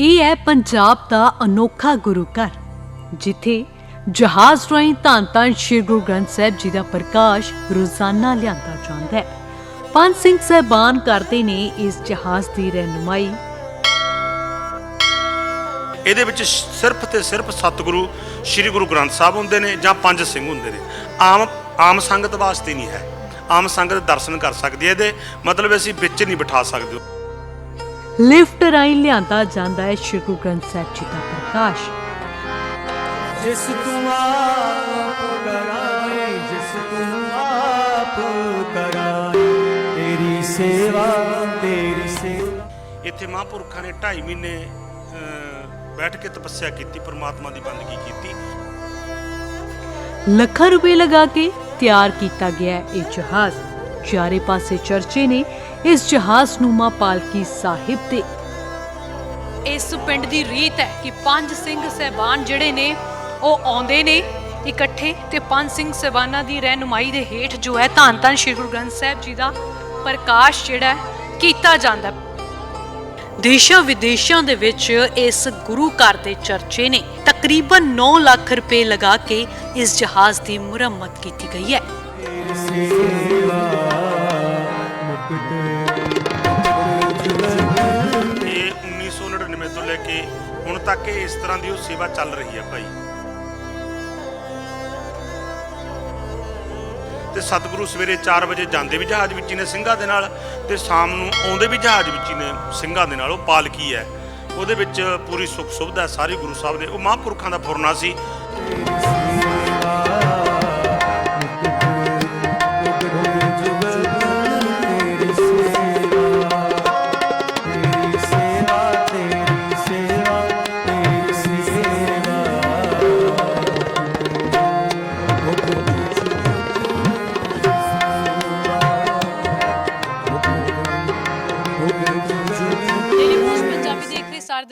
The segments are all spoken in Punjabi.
ਇਹ ਹੈ ਪੰਜਾਬ ਦਾ ਅਨੋਖਾ ਗੁਰੂ ਘਰ ਜਿੱਥੇ ਜਹਾਜ਼ ਰਾਹੀਂ ਧੰਨ ਧੰਨ ਸ਼੍ਰੀ ਗੁਰੂ ਗ੍ਰੰਥ ਸਾਹਿਬ ਜੀ ਦਾ ਪ੍ਰਕਾਸ਼ ਰੋਜ਼ਾਨਾ ਲਿਆਂਦਾ ਜਾਂਦਾ ਹੈ। ਪੰਜ ਸਿੰਘ ਸਹਿਬਾਨ ਕਰਦੇ ਨੇ ਇਸ ਜਹਾਜ਼ ਦੀ ਰਹਿਨੁਮਾਈ। ਇਹਦੇ ਵਿੱਚ ਸਿਰਫ ਤੇ ਸਿਰਫ ਸਤਿਗੁਰੂ ਸ੍ਰੀ ਗੁਰੂ ਗ੍ਰੰਥ ਸਾਹਿਬ ਹੁੰਦੇ ਨੇ ਜਾਂ ਪੰਜ ਸਿੰਘ ਹੁੰਦੇ ਨੇ। ਆਮ ਆਮ ਸੰਗਤ ਵਾਸਤੇ ਨਹੀਂ ਹੈ। ਆਮ ਸੰਗਤ ਦਰਸ਼ਨ ਕਰ ਸਕਦੀ ਹੈ ਇਹਦੇ। ਮਤਲਬ ਅਸੀਂ ਵਿੱਚ ਨਹੀਂ ਬਿਠਾ ਸਕਦੇ। ਲਿਫਟ ਰਾਹੀਂ ਲਿਆਂਦਾ ਜਾਂਦਾ ਹੈ ਸ਼੍ਰੀ ਗੁਰੂ ਗ੍ਰੰਥ ਸਾਹਿਬ ਜੀ ਦਾ ਪ੍ਰਕਾਸ਼। ਜਿਸ ਤੂੰ ਆਪ ਕਰਾਏ ਜਿਸ ਤੂੰ ਆਪ ਕਰਾਏ ਤੇਰੀ ਸੇਵਾ ਤੇਰੀ ਸੇਵਾ। ਇੱਥੇ ਮਹਾਂਪੁਰਖਾਂ ਨੇ 2.5 ਮਹੀਨੇ ਬੈਠ ਕੇ ਤਪੱਸਿਆ ਕੀਤੀ ਪ੍ਰਮਾਤਮਾ ਦੀ ਬੰਦਗੀ ਕੀਤੀ। ਲੱਖਾਂ ਰੁਪਏ ਲਗਾ ਕੇ ਤਿਆਰ ਕੀਤਾ ਗਿਆ ਇਹ ਜਹਾਜ਼। ਚਾਰੇ ਪਾਸੇ ਚਰਚੇ ਨੇ ਇਸ ਜਹਾਜ਼ ਨੂਮਾ ਪਾਲਕੀ ਸਾਹਿਬ ਦੇ ਇਸ ਪਿੰਡ ਦੀ ਰੀਤ ਹੈ ਕਿ ਪੰਜ ਸਿੰਘ ਸਹਿਬਾਨ ਜਿਹੜੇ ਨੇ, ਉਹ ਆਉਂਦੇ ਨੇ ਇਕੱਠੇ ਤੇ ਪੰਜ ਸਿੰਘ ਸਹਿਬਾਨਾਂ ਦੀ ਰਹਿਨੁਮਾਈ ਦੇ ਹੇਠ ਜੋ ਹੈ, ਧੰਨ ਧੰਨ ਸ਼੍ਰੀ ਗੁਰੂ ਗ੍ਰੰਥ ਸਾਹਿਬ ਜੀ ਦਾ ਪ੍ਰਕਾਸ਼ ਜਿਹੜਾ ਕੀਤਾ ਜਾਂਦਾ ਦੇਸ਼ਾਂ ਵਿਦੇਸ਼ਾਂ ਦੇ ਵਿੱਚ ਇਸ ਗੁਰੂ ਘਰ ਦੇ ਚਰਚੇ ਨੇ ਤਕਰੀਬਨ 9 ਲੱਖ ਰੁਪਏ ਲਗਾ ਕੇ ਇਸ ਜਹਾਜ਼ ਦੀ ਮੁਰੰਮਤ ਕੀਤੀ ਗਈ ਹੈ। ਲੈ ਕੇ ਹੁਣ ਤੱਕ ਇਸ ਤਰ੍ਹਾਂ ਦੀ ਉਹ ਸੇਵਾ ਚੱਲ ਰਹੀ ਹੈ ਭਾਈ। ਤੇ ਸਤਿਗੁਰੂ ਸਵੇਰੇ 4 ਵਜੇ ਜਾਂਦੇ ਵੀ ਜਹਾਜ਼ ਵਿੱਚ ਹੀ ਨੇ ਸਿੰਘਾਂ ਦੇ ਨਾਲ ਤੇ ਸ਼ਾਮ ਨੂੰ ਆਉਂਦੇ ਵੀ ਜਹਾਜ਼ ਵਿੱਚ ਹੀ ਨੇ ਸਿੰਘਾਂ ਦੇ ਨਾਲ, ਉਹ ਪਾਲਕੀ ਹੈ। ਉਹਦੇ ਵਿੱਚ ਪੂਰੀ ਸੁੱਖ ਸੁਵਿਧਾ ਹੈ, ਸਾਰੀ ਗੁਰੂ ਸਾਹਿਬ ਦੇ। ਉਹ ਮਹਾਂਪੁਰਖਾਂ ਦਾ ਫੁਰਨਾ ਸੀ। ਤੇਰੀ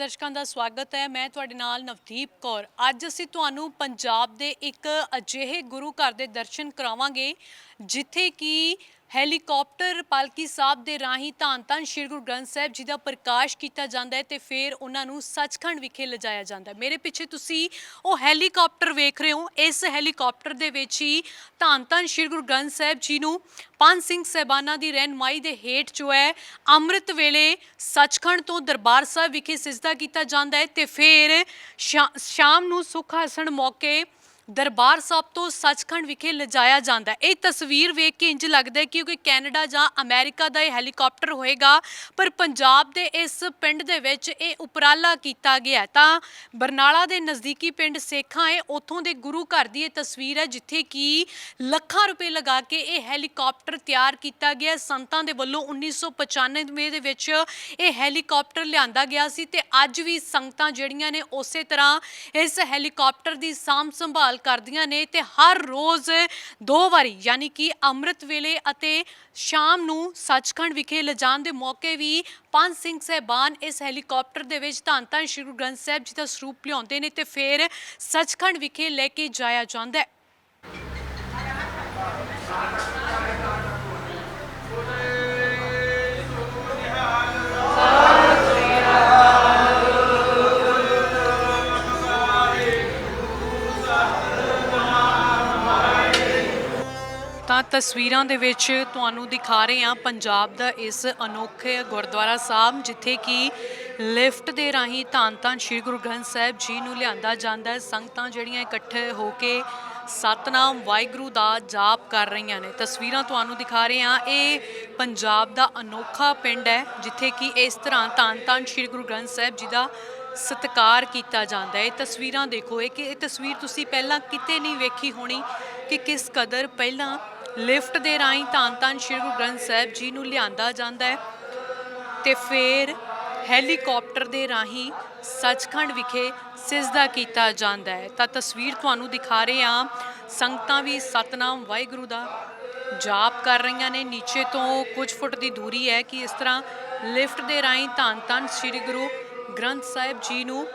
ਦਰਸ਼ਕਾਂ ਦਾ ਸਵਾਗਤ ਹੈ। ਮੈਂ ਤੁਹਾਡੇ ਨਾਲ ਨਵਦੀਪ ਕੌਰ। ਅੱਜ ਅਸੀਂ ਤੁਹਾਨੂੰ ਪੰਜਾਬ ਦੇ ਇੱਕ ਅਜਿਹੇ ਗੁਰੂ ਘਰ ਦੇ ਦਰਸ਼ਨ ਕਰਾਵਾਂਗੇ, ਜਿੱਥੇ ਕਿ ਹੈਲੀਕਾਪਟਰ ਪਾਲਕੀ ਸਾਹਿਬ ਦੇ ਰਾਹੀਂ ਧੰਨ ਧੰਨ ਸ਼੍ਰੀ ਗੁਰੂ ਗ੍ਰੰਥ ਸਾਹਿਬ ਜੀ ਦਾ ਪ੍ਰਕਾਸ਼ ਕੀਤਾ ਜਾਂਦਾ ਹੈ ਤੇ ਫਿਰ ਉਹਨਾਂ ਨੂੰ ਸੱਚਖੰਡ ਵਿਖੇ ਲਿਜਾਇਆ ਜਾਂਦਾ ਹੈ। ਮੇਰੇ ਪਿੱਛੇ ਤੁਸੀਂ ਉਹ ਹੈਲੀਕਾਪਟਰ ਵੇਖ ਰਹੇ ਹੋ। ਇਸ ਹੈਲੀਕਾਪਟਰ ਦੇ ਵਿੱਚ ਹੀ ਧੰਨ ਧੰਨ ਸ਼੍ਰੀ ਗੁਰੂ ਗ੍ਰੰਥ ਸਾਹਿਬ ਜੀ ਨੂੰ ਪੰਜ ਸਿੰਘ ਸਹਿਬਾਨਾਂ ਦੀ ਰਹਿਨਮਾਈ ਦੇ ਹੇਠ ਜੋ ਹੈ ਅੰਮ੍ਰਿਤ ਵੇਲੇ ਸੱਚਖੰਡ ਤੋਂ ਦਰਬਾਰ ਸਾਹਿਬ ਵਿਖੇ ਸਿਜਦਾ ਕੀਤਾ ਜਾਂਦਾ ਹੈ ਤੇ ਫਿਰ ਸ਼ਾ- ਸ਼ਾਮ ਨੂੰ ਸੁੱਖ ਹਸਣ ਮੌਕੇ ਦਰਬਾਰ ਸਾਹਿਬ ਤੋਂ ਸੱਚਖੰਡ ਵਿਖੇ ਲਿਜਾਇਆ ਜਾਂਦਾ ਹੈ ਇਹ ਤਸਵੀਰ ਵੇਖ ਕੇ ਇੰਜ ਲੱਗਦਾ ਹੈ ਕਿ ਕੋਈ ਕੈਨੇਡਾ ਜਾਂ ਅਮਰੀਕਾ ਦਾ ਇਹ ਹੈਲੀਕਾਪਟਰ ਹੋਏਗਾ, ਪਰ ਪੰਜਾਬ ਦੇ ਇਸ ਪਿੰਡ ਦੇ ਵਿੱਚ ਇਹ ਉਪਰਾਲਾ ਕੀਤਾ ਗਿਆ ਤਾਂ ਬਰਨਾਲਾ ਦੇ ਨਜ਼ਦੀਕੀ ਪਿੰਡ ਸੇਖਾਂ ਹੈ, ਉੱਥੋਂ ਦੇ ਗੁਰੂ ਘਰ ਦੀ ਇਹ ਤਸਵੀਰ ਹੈ, ਜਿੱਥੇ ਕਿ ਲੱਖਾਂ ਰੁਪਏ ਲਗਾ ਕੇ ਇਹ ਹੈਲੀਕਾਪਟਰ ਤਿਆਰ ਕੀਤਾ ਗਿਆ ਹੈ। ਸੰਤਾਂ ਦੇ ਵੱਲੋਂ 1995 ਦੇ ਵਿੱਚ ਇਹ ਹੈਲੀਕਾਪਟਰ ਲਿਆਂਦਾ ਗਿਆ ਸੀ ਤੇ ਅੱਜ ਵੀ ਸੰਗਤਾਂ ਜਿਹੜੀਆਂ ਨੇ ਉਸੇ ਤਰ੍ਹਾਂ ਇਸ ਹੈਲੀਕਾਪਟਰ ਦੀ ਸਾਂਭ ਸੰਭਾਲ ਕਰਦੀਆਂ ਨੇ ਤੇ ਹਰ ਰੋਜ਼ ਦੋ ਵਾਰੀ, ਯਾਨੀ ਕਿ ਅੰਮ੍ਰਿਤ ਵੇਲੇ ਅਤੇ ਸ਼ਾਮ ਨੂੰ ਸੱਚਖੰਡ ਵਿਖੇ ਲਿਜਾਣ ਦੇ ਮੌਕੇ ਵੀ ਪੰਜ ਸਿੰਘ ਸਹਿਬਾਨ ਇਸ ਹੈਲੀਕਾਪਟਰ ਦੇ ਵਿੱਚ ਧੰਨ ਧੰਨ ਸ਼੍ਰੀ ਗੁਰੂ ਗ੍ਰੰਥ ਸਾਹਿਬ ਜੀ ਦਾ ਸਰੂਪ ਲਿਆਉਂਦੇ ਨੇ ਤੇ ਫਿਰ ਸੱਚਖੰਡ ਵਿਖੇ ਲੈ ਕੇ ਜਾਇਆ ਜਾਂਦਾ ਹੈ। ਤਾਂ ਤਸਵੀਰਾਂ ਦੇ ਵਿੱਚ ਤੁਹਾਨੂੰ ਦਿਖਾ ਰਹੇ ਹਾਂ ਪੰਜਾਬ ਦਾ ਇਸ ਅਨੋਖੇ ਗੁਰਦੁਆਰਾ ਸਾਹਿਬ, ਜਿੱਥੇ ਕਿ ਲਿਫਟ ਦੇ ਰਾਹੀਂ ਧੰਨ ਧੰਨ ਸ਼੍ਰੀ ਗੁਰੂ ਗ੍ਰੰਥ ਸਾਹਿਬ ਜੀ ਨੂੰ ਲਿਆਂਦਾ ਜਾਂਦਾ ਹੈ। ਸੰਗਤਾਂ ਜਿਹੜੀਆਂ ਇਕੱਠੇ ਹੋ ਕੇ ਸਤਨਾਮ ਵਾਹਿਗੁਰੂ ਦਾ ਜਾਪ ਕਰ ਰਹੀਆਂ ਨੇ। ਤਸਵੀਰਾਂ ਤੁਹਾਨੂੰ ਦਿਖਾ ਰਹੇ ਹਾਂ। ਇਹ ਪੰਜਾਬ ਦਾ ਅਨੋਖਾ ਪਿੰਡ ਹੈ, ਜਿੱਥੇ ਕਿ ਇਸ ਤਰ੍ਹਾਂ ਧੰਨ ਧੰਨ ਸ਼੍ਰੀ ਗੁਰੂ ਗ੍ਰੰਥ ਸਾਹਿਬ ਜੀ ਦਾ ਸਤਿਕਾਰ ਕੀਤਾ ਜਾਂਦਾ ਹੈ। ਇਹ ਤਸਵੀਰਾਂ ਦੇਖੋ। ਇਹ ਕਿ ਇਹ ਤਸਵੀਰ ਤੁਸੀਂ ਪਹਿਲਾਂ ਕਿਤੇ ਨਹੀਂ ਵੇਖੀ ਹੋਣੀ ਕਿ ਕਿਸ ਕਦਰ ਪਹਿਲਾਂ ਲਿਫਟ ਦੇ ਰਾਹੀਂ ਧੰਨ ਧੰਨ ਸ਼੍ਰੀ ਗੁਰੂ ਗ੍ਰੰਥ ਸਾਹਿਬ ਜੀ ਨੂੰ ਲਿਆਂਦਾ ਜਾਂਦਾ ਹੈ ਤੇ ਫਿਰ ਹੈਲੀਕਾਪਟਰ ਦੇ ਰਾਹੀਂ ਸੱਚਖੰਡ ਵਿਖੇ ਸਿਜਦਾ ਕੀਤਾ ਜਾਂਦਾ ਹੈ। ਤਾਂ ਤਸਵੀਰ ਤੁਹਾਨੂੰ ਦਿਖਾ ਰਹੇ ਹਾਂ। ਸੰਗਤਾਂ ਵੀ ਸਤਨਾਮ ਵਾਹਿਗੁਰੂ ਦਾ ਜਾਪ ਕਰ ਰਹੀਆਂ ਨੇ। ਨੀਚੇ ਤੋਂ ਕੁਝ ਫੁੱਟ ਦੀ ਦੂਰੀ ਹੈ ਕਿ ਇਸ ਤਰ੍ਹਾਂ ਲਿਫਟ ਦੇ ਰਾਹੀਂ ਧੰਨ ਧੰਨ ਸ੍ਰੀ ਗੁਰੂ ਗ੍ਰੰਥ ਸਾਹਿਬ ਜੀ ਨੂੰ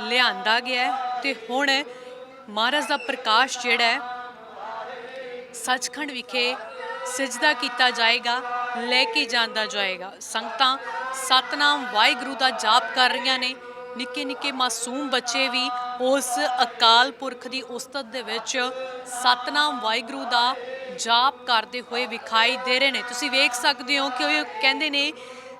ਲਿਆਂਦਾ ਗਿਆ ਹੈ। ਤੇ ਹੁਣ ਮਹਾਰਾਜ ਦਾ ਪ੍ਰਕਾਸ਼ ਜਿਹੜਾ ਹੈ ਸੱਚਖੰਡ ਵਿਖੇ ਸਜਦਾ ਕੀਤਾ ਜਾਏਗਾ, ਲੈ ਕੇ ਜਾਂਦਾ ਜਾਏਗਾ। ਸੰਗਤਾਂ ਸਤਨਾਮ ਵਾਹਿਗੁਰੂ ਦਾ ਜਾਪ ਕਰ ਰਹੀਆਂ ਨੇ। ਨਿੱਕੇ ਨਿੱਕੇ ਮਾਸੂਮ ਬੱਚੇ ਵੀ ਉਸ ਅਕਾਲ ਪੁਰਖ ਦੀ ਉਸਤਤ ਦੇ ਵਿੱਚ ਸਤਨਾਮ ਵਾਹਿਗੁਰੂ ਦਾ ਜਾਪ ਕਰਦੇ ਹੋਏ ਵਿਖਾਈ ਦੇ ਰਹੇ ਨੇ। ਤੁਸੀਂ ਵੇਖ ਸਕਦੇ ਹੋ ਕਿ ਉਹ ਕਹਿੰਦੇ ਨੇ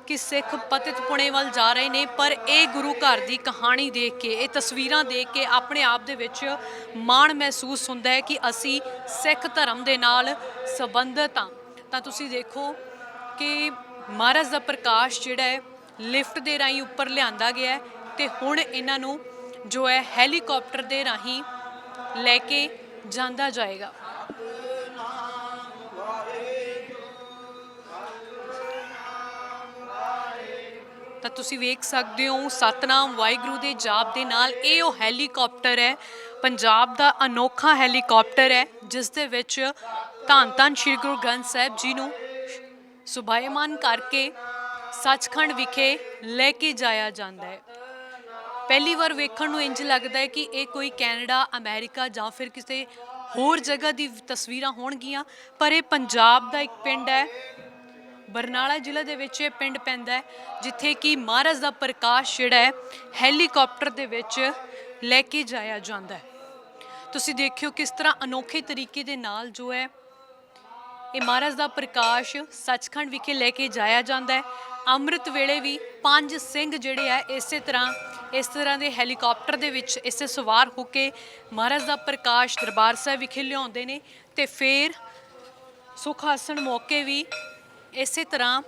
ਕਿ ਸਿੱਖ ਪਤਿਤ ਪੁਣੇ ਵੱਲ ਜਾ ਰਹੇ ਨੇ, ਪਰ ਇਹ ਗੁਰੂ ਘਰ ਦੀ ਕਹਾਣੀ ਦੇਖ ਕੇ, ਇਹ ਤਸਵੀਰਾਂ ਦੇਖ ਕੇ ਆਪਣੇ ਆਪ ਦੇ ਵਿੱਚ ਮਾਣ ਮਹਿਸੂਸ ਹੁੰਦਾ ਹੈ ਕਿ ਅਸੀਂ ਸਿੱਖ ਧਰਮ ਦੇ ਨਾਲ ਸੰਬੰਧਿਤ ਹਾਂ। ਤਾਂ ਤੁਸੀਂ ਦੇਖੋ ਕਿ ਮਹਾਰਾਜ ਦਾ ਪ੍ਰਕਾਸ਼ ਜਿਹੜਾ ਹੈ, ਲਿਫਟ ਦੇ ਰਾਹੀਂ ਉੱਪਰ ਲਿਆਂਦਾ ਗਿਆ ਹੈ ਤੇ ਹੁਣ ਇਹਨਾਂ ਨੂੰ ਜੋ ਹੈ, ਹੈਲੀਕਾਪਟਰ ਦੇ ਰਾਹੀਂ ਲੈ ਕੇ ਜਾਂਦਾ ਜਾਏਗਾ। ਤਾਂ ਤੁਸੀਂ ਵੇਖ ਸਕਦੇ ਹੋ, ਸਤਨਾਮ ਵਾਹਿਗੁਰੂ ਦੇ ਜਾਪ ਦੇ ਨਾਲ ਇਹ ਉਹ ਹੈਲੀਕਾਪਟਰ ਹੈ, ਪੰਜਾਬ ਦਾ ਅਨੋਖਾ ਹੈਲੀਕਾਪਟਰ ਹੈ, ਜਿਸ ਦੇ ਵਿੱਚ ਧੰਨ ਧੰਨ ਸ੍ਰੀ ਗੁਰੂ ਗ੍ਰੰਥ ਸਾਹਿਬ ਜੀ ਨੂੰ ਸੁਭਾਇਮਾਨ ਕਰਕੇ ਸੱਚਖੰਡ ਵਿਖੇ ਲੈ ਕੇ ਜਾਇਆ ਜਾਂਦਾ ਹੈ। ਪਹਿਲੀ ਵਾਰ ਵੇਖਣ ਨੂੰ ਇੰਜ ਲੱਗਦਾ ਹੈ ਕਿ ਇਹ ਕੋਈ ਕੈਨੇਡਾ, ਅਮਰੀਕਾ ਜਾਂ ਫਿਰ ਕਿਸੇ ਹੋਰ ਜਗ੍ਹਾ ਦੀ ਤਸਵੀਰਾਂ ਹੋਣਗੀਆਂ, ਪਰ ਇਹ ਪੰਜਾਬ ਦਾ ਇੱਕ ਪਿੰਡ ਹੈ ਬਰਨਾਲਾ ਜ਼ਿਲ੍ਹਾ ਦੇ ਵਿੱਚ ਇਹ ਪਿੰਡ ਪੈਂਦਾ ਹੈ, ਜਿੱਥੇ ਕਿ ਮਹਾਰਾਜ ਦਾ ਪ੍ਰਕਾਸ਼ ਜਿਹੜਾ ਹੈ, ਹੈਲੀਕਾਪਟਰ ਦੇ ਵਿੱਚ ਲੈ ਕੇ ਜਾਇਆ ਜਾਂਦਾ ਹੈ। ਤੁਸੀਂ ਦੇਖਿਓ ਕਿਸ ਤਰ੍ਹਾਂ ਅਨੋਖੇ ਤਰੀਕੇ ਦੇ ਨਾਲ ਜੋ ਹੈ, ਇਹ ਮਹਾਰਾਜ ਦਾ ਪ੍ਰਕਾਸ਼ ਸੱਚਖੰਡ ਵਿਖੇ ਲੈ ਕੇ ਜਾਇਆ ਜਾਂਦਾ ਹੈ। ਅੰਮ੍ਰਿਤ ਵੇਲੇ ਵੀ ਪੰਜ ਸਿੰਘ ਜਿਹੜੇ ਆ ਇਸੇ ਤਰ੍ਹਾਂ, ਇਸ ਤਰ੍ਹਾਂ ਦੇ ਹੈਲੀਕਾਪਟਰ ਦੇ ਵਿੱਚ ਇਸੇ ਸਵਾਰ ਹੋ ਕੇ ਮਹਾਰਾਜ ਦਾ ਪ੍ਰਕਾਸ਼ ਦਰਬਾਰ ਸਾਹਿਬ ਵਿਖੇ ਲਿਆਉਂਦੇ ਨੇ ਤੇ ਫਿਰ ਸੁਖ ਆਸਣ ਮੌਕੇ ਵੀ ਇਸੇ ਤਰ੍ਹਾਂ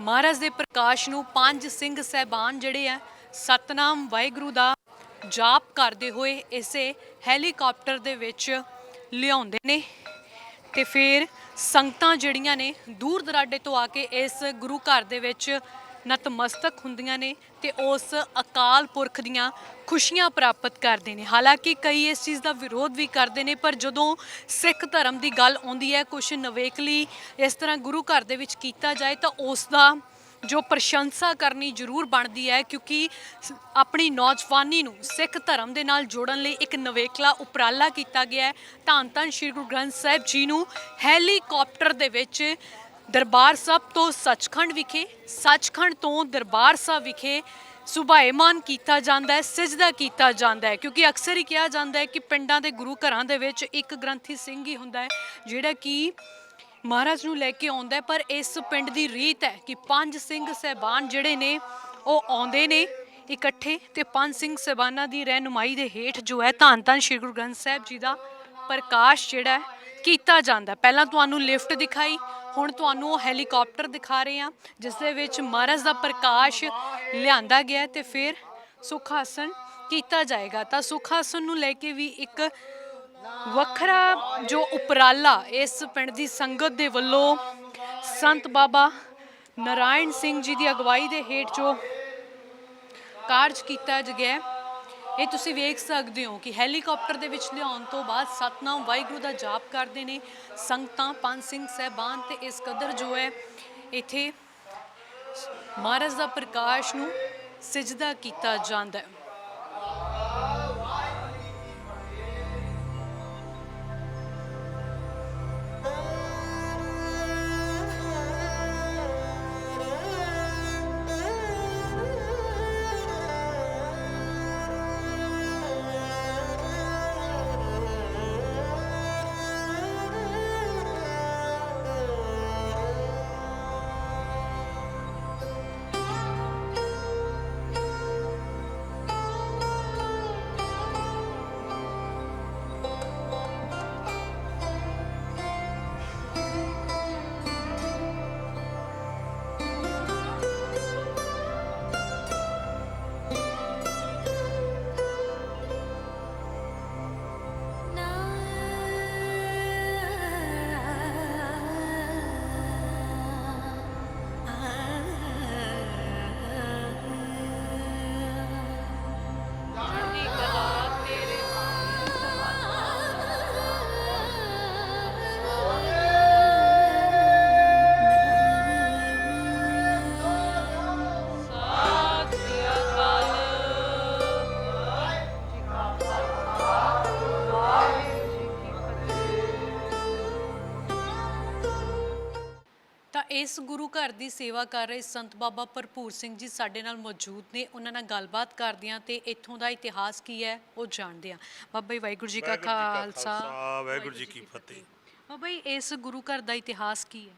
ਮਹਾਰਾਜ ਦੇ ਪ੍ਰਕਾਸ਼ ਨੂੰ ਪੰਜ ਸਿੰਘ ਸਹਿਬਾਨ ਜਿਹੜੇ ਆ, ਸਤਨਾਮ ਵਾਹਿਗੁਰੂ ਦਾ ਜਾਪ ਕਰਦੇ ਹੋਏ ਇਸੇ ਹੈਲੀਕਾਪਟਰ ਦੇ ਵਿੱਚ ਲਿਆਉਂਦੇ ਨੇ ਤੇ ਫਿਰ ਸੰਗਤਾਂ ਜਿਹੜੀਆਂ ਨੇ ਦੂਰ ਦਰਾਡੇ ਤੋਂ ਆ ਕੇ ਇਸ ਗੁਰੂ ਘਰ ਦੇ ਵਿੱਚ ਨਤਮਸਤਕ ਹੁੰਦੀਆਂ ਨੇ ਤੇ ਉਸ ਅਕਾਲ ਪੁਰਖ ਦੀਆਂ ਖੁਸ਼ੀਆਂ ਪ੍ਰਾਪਤ ਕਰਦੇ ਨੇ। ਹਾਲਾਂਕਿ ਕਈ ਇਸ ਚੀਜ਼ ਦਾ ਵਿਰੋਧ ਵੀ ਕਰਦੇ ਨੇ, ਪਰ ਜਦੋਂ ਸਿੱਖ ਧਰਮ ਦੀ ਗੱਲ ਆਉਂਦੀ ਹੈ ਕੁਝ ਨਵੇਕਲੀ ਇਸ ਤਰ੍ਹਾਂ ਗੁਰੂ ਘਰ ਦੇ ਵਿੱਚ ਕੀਤਾ ਜਾਏ ਤਾਂ ਉਸ ਦਾ ਜੋ ਪ੍ਰਸ਼ੰਸਾ ਕਰਨੀ ਜ਼ਰੂਰ ਬਣਦੀ ਹੈ, ਕਿਉਂਕਿ ਆਪਣੀ ਨੌਜਵਾਨੀ ਨੂੰ ਸਿੱਖ ਧਰਮ ਦੇ ਨਾਲ ਜੋੜਨ ਲਈ ਇੱਕ ਨਵੇਕਲਾ ਉਪਰਾਲਾ ਕੀਤਾ ਗਿਆ ਹੈ। ਧੰਨ ਧੰਨ ਸ੍ਰੀ ਗੁਰੂ ਗ੍ਰੰਥ ਸਾਹਿਬ ਜੀ ਨੂੰ ਹੈਲੀਕਾਪਟਰ ਦੇ ਵਿੱਚ ਦਰਬਾਰ ਸਾਹਿਬ ਤੋਂ ਸੱਚਖੰਡ ਵਿਖੇ, ਸੱਚਖੰਡ ਤੋਂ ਦਰਬਾਰ ਸਾਹਿਬ ਵਿਖੇ ਸੁਭਾਇਮਾਨ ਕੀਤਾ ਜਾਂਦਾ ਹੈ, ਸਜਦਾ ਕੀਤਾ ਜਾਂਦਾ ਹੈ। ਕਿਉਂਕਿ ਅਕਸਰ ਹੀ ਕਿਹਾ ਜਾਂਦਾ ਹੈ ਕਿ ਪਿੰਡਾਂ ਦੇ ਗੁਰੂ ਘਰਾਂ ਦੇ ਵਿੱਚ ਇੱਕ ਗ੍ਰੰਥੀ ਸਿੰਘ ਹੀ ਹੁੰਦਾ ਹੈ, ਜਿਹੜਾ ਕਿ ਮਹਾਰਾਜ ਨੂੰ ਲੈ ਕੇ ਆਉਂਦਾ ਪਰ ਇਸ ਪਿੰਡ ਦੀ ਰੀਤ ਹੈ ਕਿ ਪੰਜ ਸਿੰਘ ਸਹਿਬਾਨ ਜਿਹੜੇ ਨੇ, ਉਹ ਆਉਂਦੇ ਨੇ ਇਕੱਠੇ ਤੇ ਪੰਜ ਸਿੰਘ ਸਹਿਬਾਨਾਂ ਦੀ ਰਹਿਨੁਮਾਈ ਦੇ ਹੇਠ ਜੋ ਹੈ ਧੰਨ ਧੰਨ ਸ੍ਰੀ ਗੁਰੂ ਗ੍ਰੰਥ ਸਾਹਿਬ ਜੀ ਦਾ ਪ੍ਰਕਾਸ਼ ਜਿਹੜਾ ਕੀਤਾ ਜਾਂਦਾ ਪਹਿਲਾਂ ਤੁਹਾਨੂੰ ਲਿਫਟ ਦਿਖਾਈ, ਹੁਣ ਤੁਹਾਨੂੰ ਉਹ ਹੈਲੀਕਾਪਟਰ ਦਿਖਾ ਰਹੇ ਹਾਂ, ਜਿਸ ਦੇ ਵਿੱਚ ਮਹਾਰਾਜ ਦਾ ਪ੍ਰਕਾਸ਼ ਲਿਆਂਦਾ ਗਿਆ ਹੈ ਤੇ ਫਿਰ ਸੁਖ ਆਸਣ ਕੀਤਾ ਜਾਏਗਾ। ਤਾਂ ਸੁਖ ਆਸਣ ਨੂੰ ਲੈ ਕੇ ਵੀ ਇੱਕ ਵੱਖਰਾ ਜੋ ਉਪਰਾਲਾ ਇਸ ਪਿੰਡ ਦੀ ਸੰਗਤ ਦੇ ਵੱਲੋਂ ਸੰਤ ਬਾਬਾ ਨਾਰਾਇਣ ਸਿੰਘ ਜੀ ਦੀ ਅਗਵਾਈ ਦੇ ਹੇਠ ਜੋ ਕਾਰਜ ਕੀਤਾ ਗਿਆ ਇਹ ਤੁਸੀਂ ਵੇਖ ਸਕਦੇ ਹੋ ਕਿ ਹੈਲੀਕਾਪਟਰ ਦੇ ਵਿੱਚ ਲਿਆਉਣ ਤੋਂ ਬਾਅਦ ਸਤਨਾਮ ਵਾਹਿਗੁਰੂ ਦਾ ਜਾਪ ਕਰਦੇ ਨੇ, ਸੰਗਤਾਂ, ਪੰਜ ਸਿੰਘ ਸਹਿਬਾਨ ਤੇ ਇਸ ਕਦਰ ਜੋ ਹੈ, ਇੱਥੇ ਮਹਾਰਾਜ ਦਾ ਪ੍ਰਕਾਸ਼ ਨੂੰ ਸਿਜਦਾ ਕੀਤਾ ਜਾਂਦਾ ਹੈ। ਇਸ ਗੁਰੂ ਘਰ ਦੀ ਸੇਵਾ ਕਰ ਰਹੇ ਸੰਤ ਬਾਬਾ ਭਰਪੂਰ ਸਿੰਘ ਜੀ ਸਾਡੇ ਨਾਲ ਮੌਜੂਦ ਨੇ। ਉਹਨਾਂ ਨਾਲ ਗੱਲਬਾਤ ਕਰਦੇ ਹਾਂ ਤੇ ਇੱਥੋਂ ਦਾ ਇਤਿਹਾਸ ਕੀ ਹੈ ਉਹ ਜਾਣਦੇ ਹਾਂ। ਬਾਬਾ ਜੀ ਵਾਹਿਗੁਰੂ ਜੀ ਕਾ ਖਾਲਸਾ, ਵਾਹਿਗੁਰੂ ਜੀ ਕੀ ਫਤਿਹ। ਬਾਬਾ ਜੀ ਇਸ ਗੁਰੂ ਘਰ ਦਾ ਇਤਿਹਾਸ ਕੀ ਹੈ?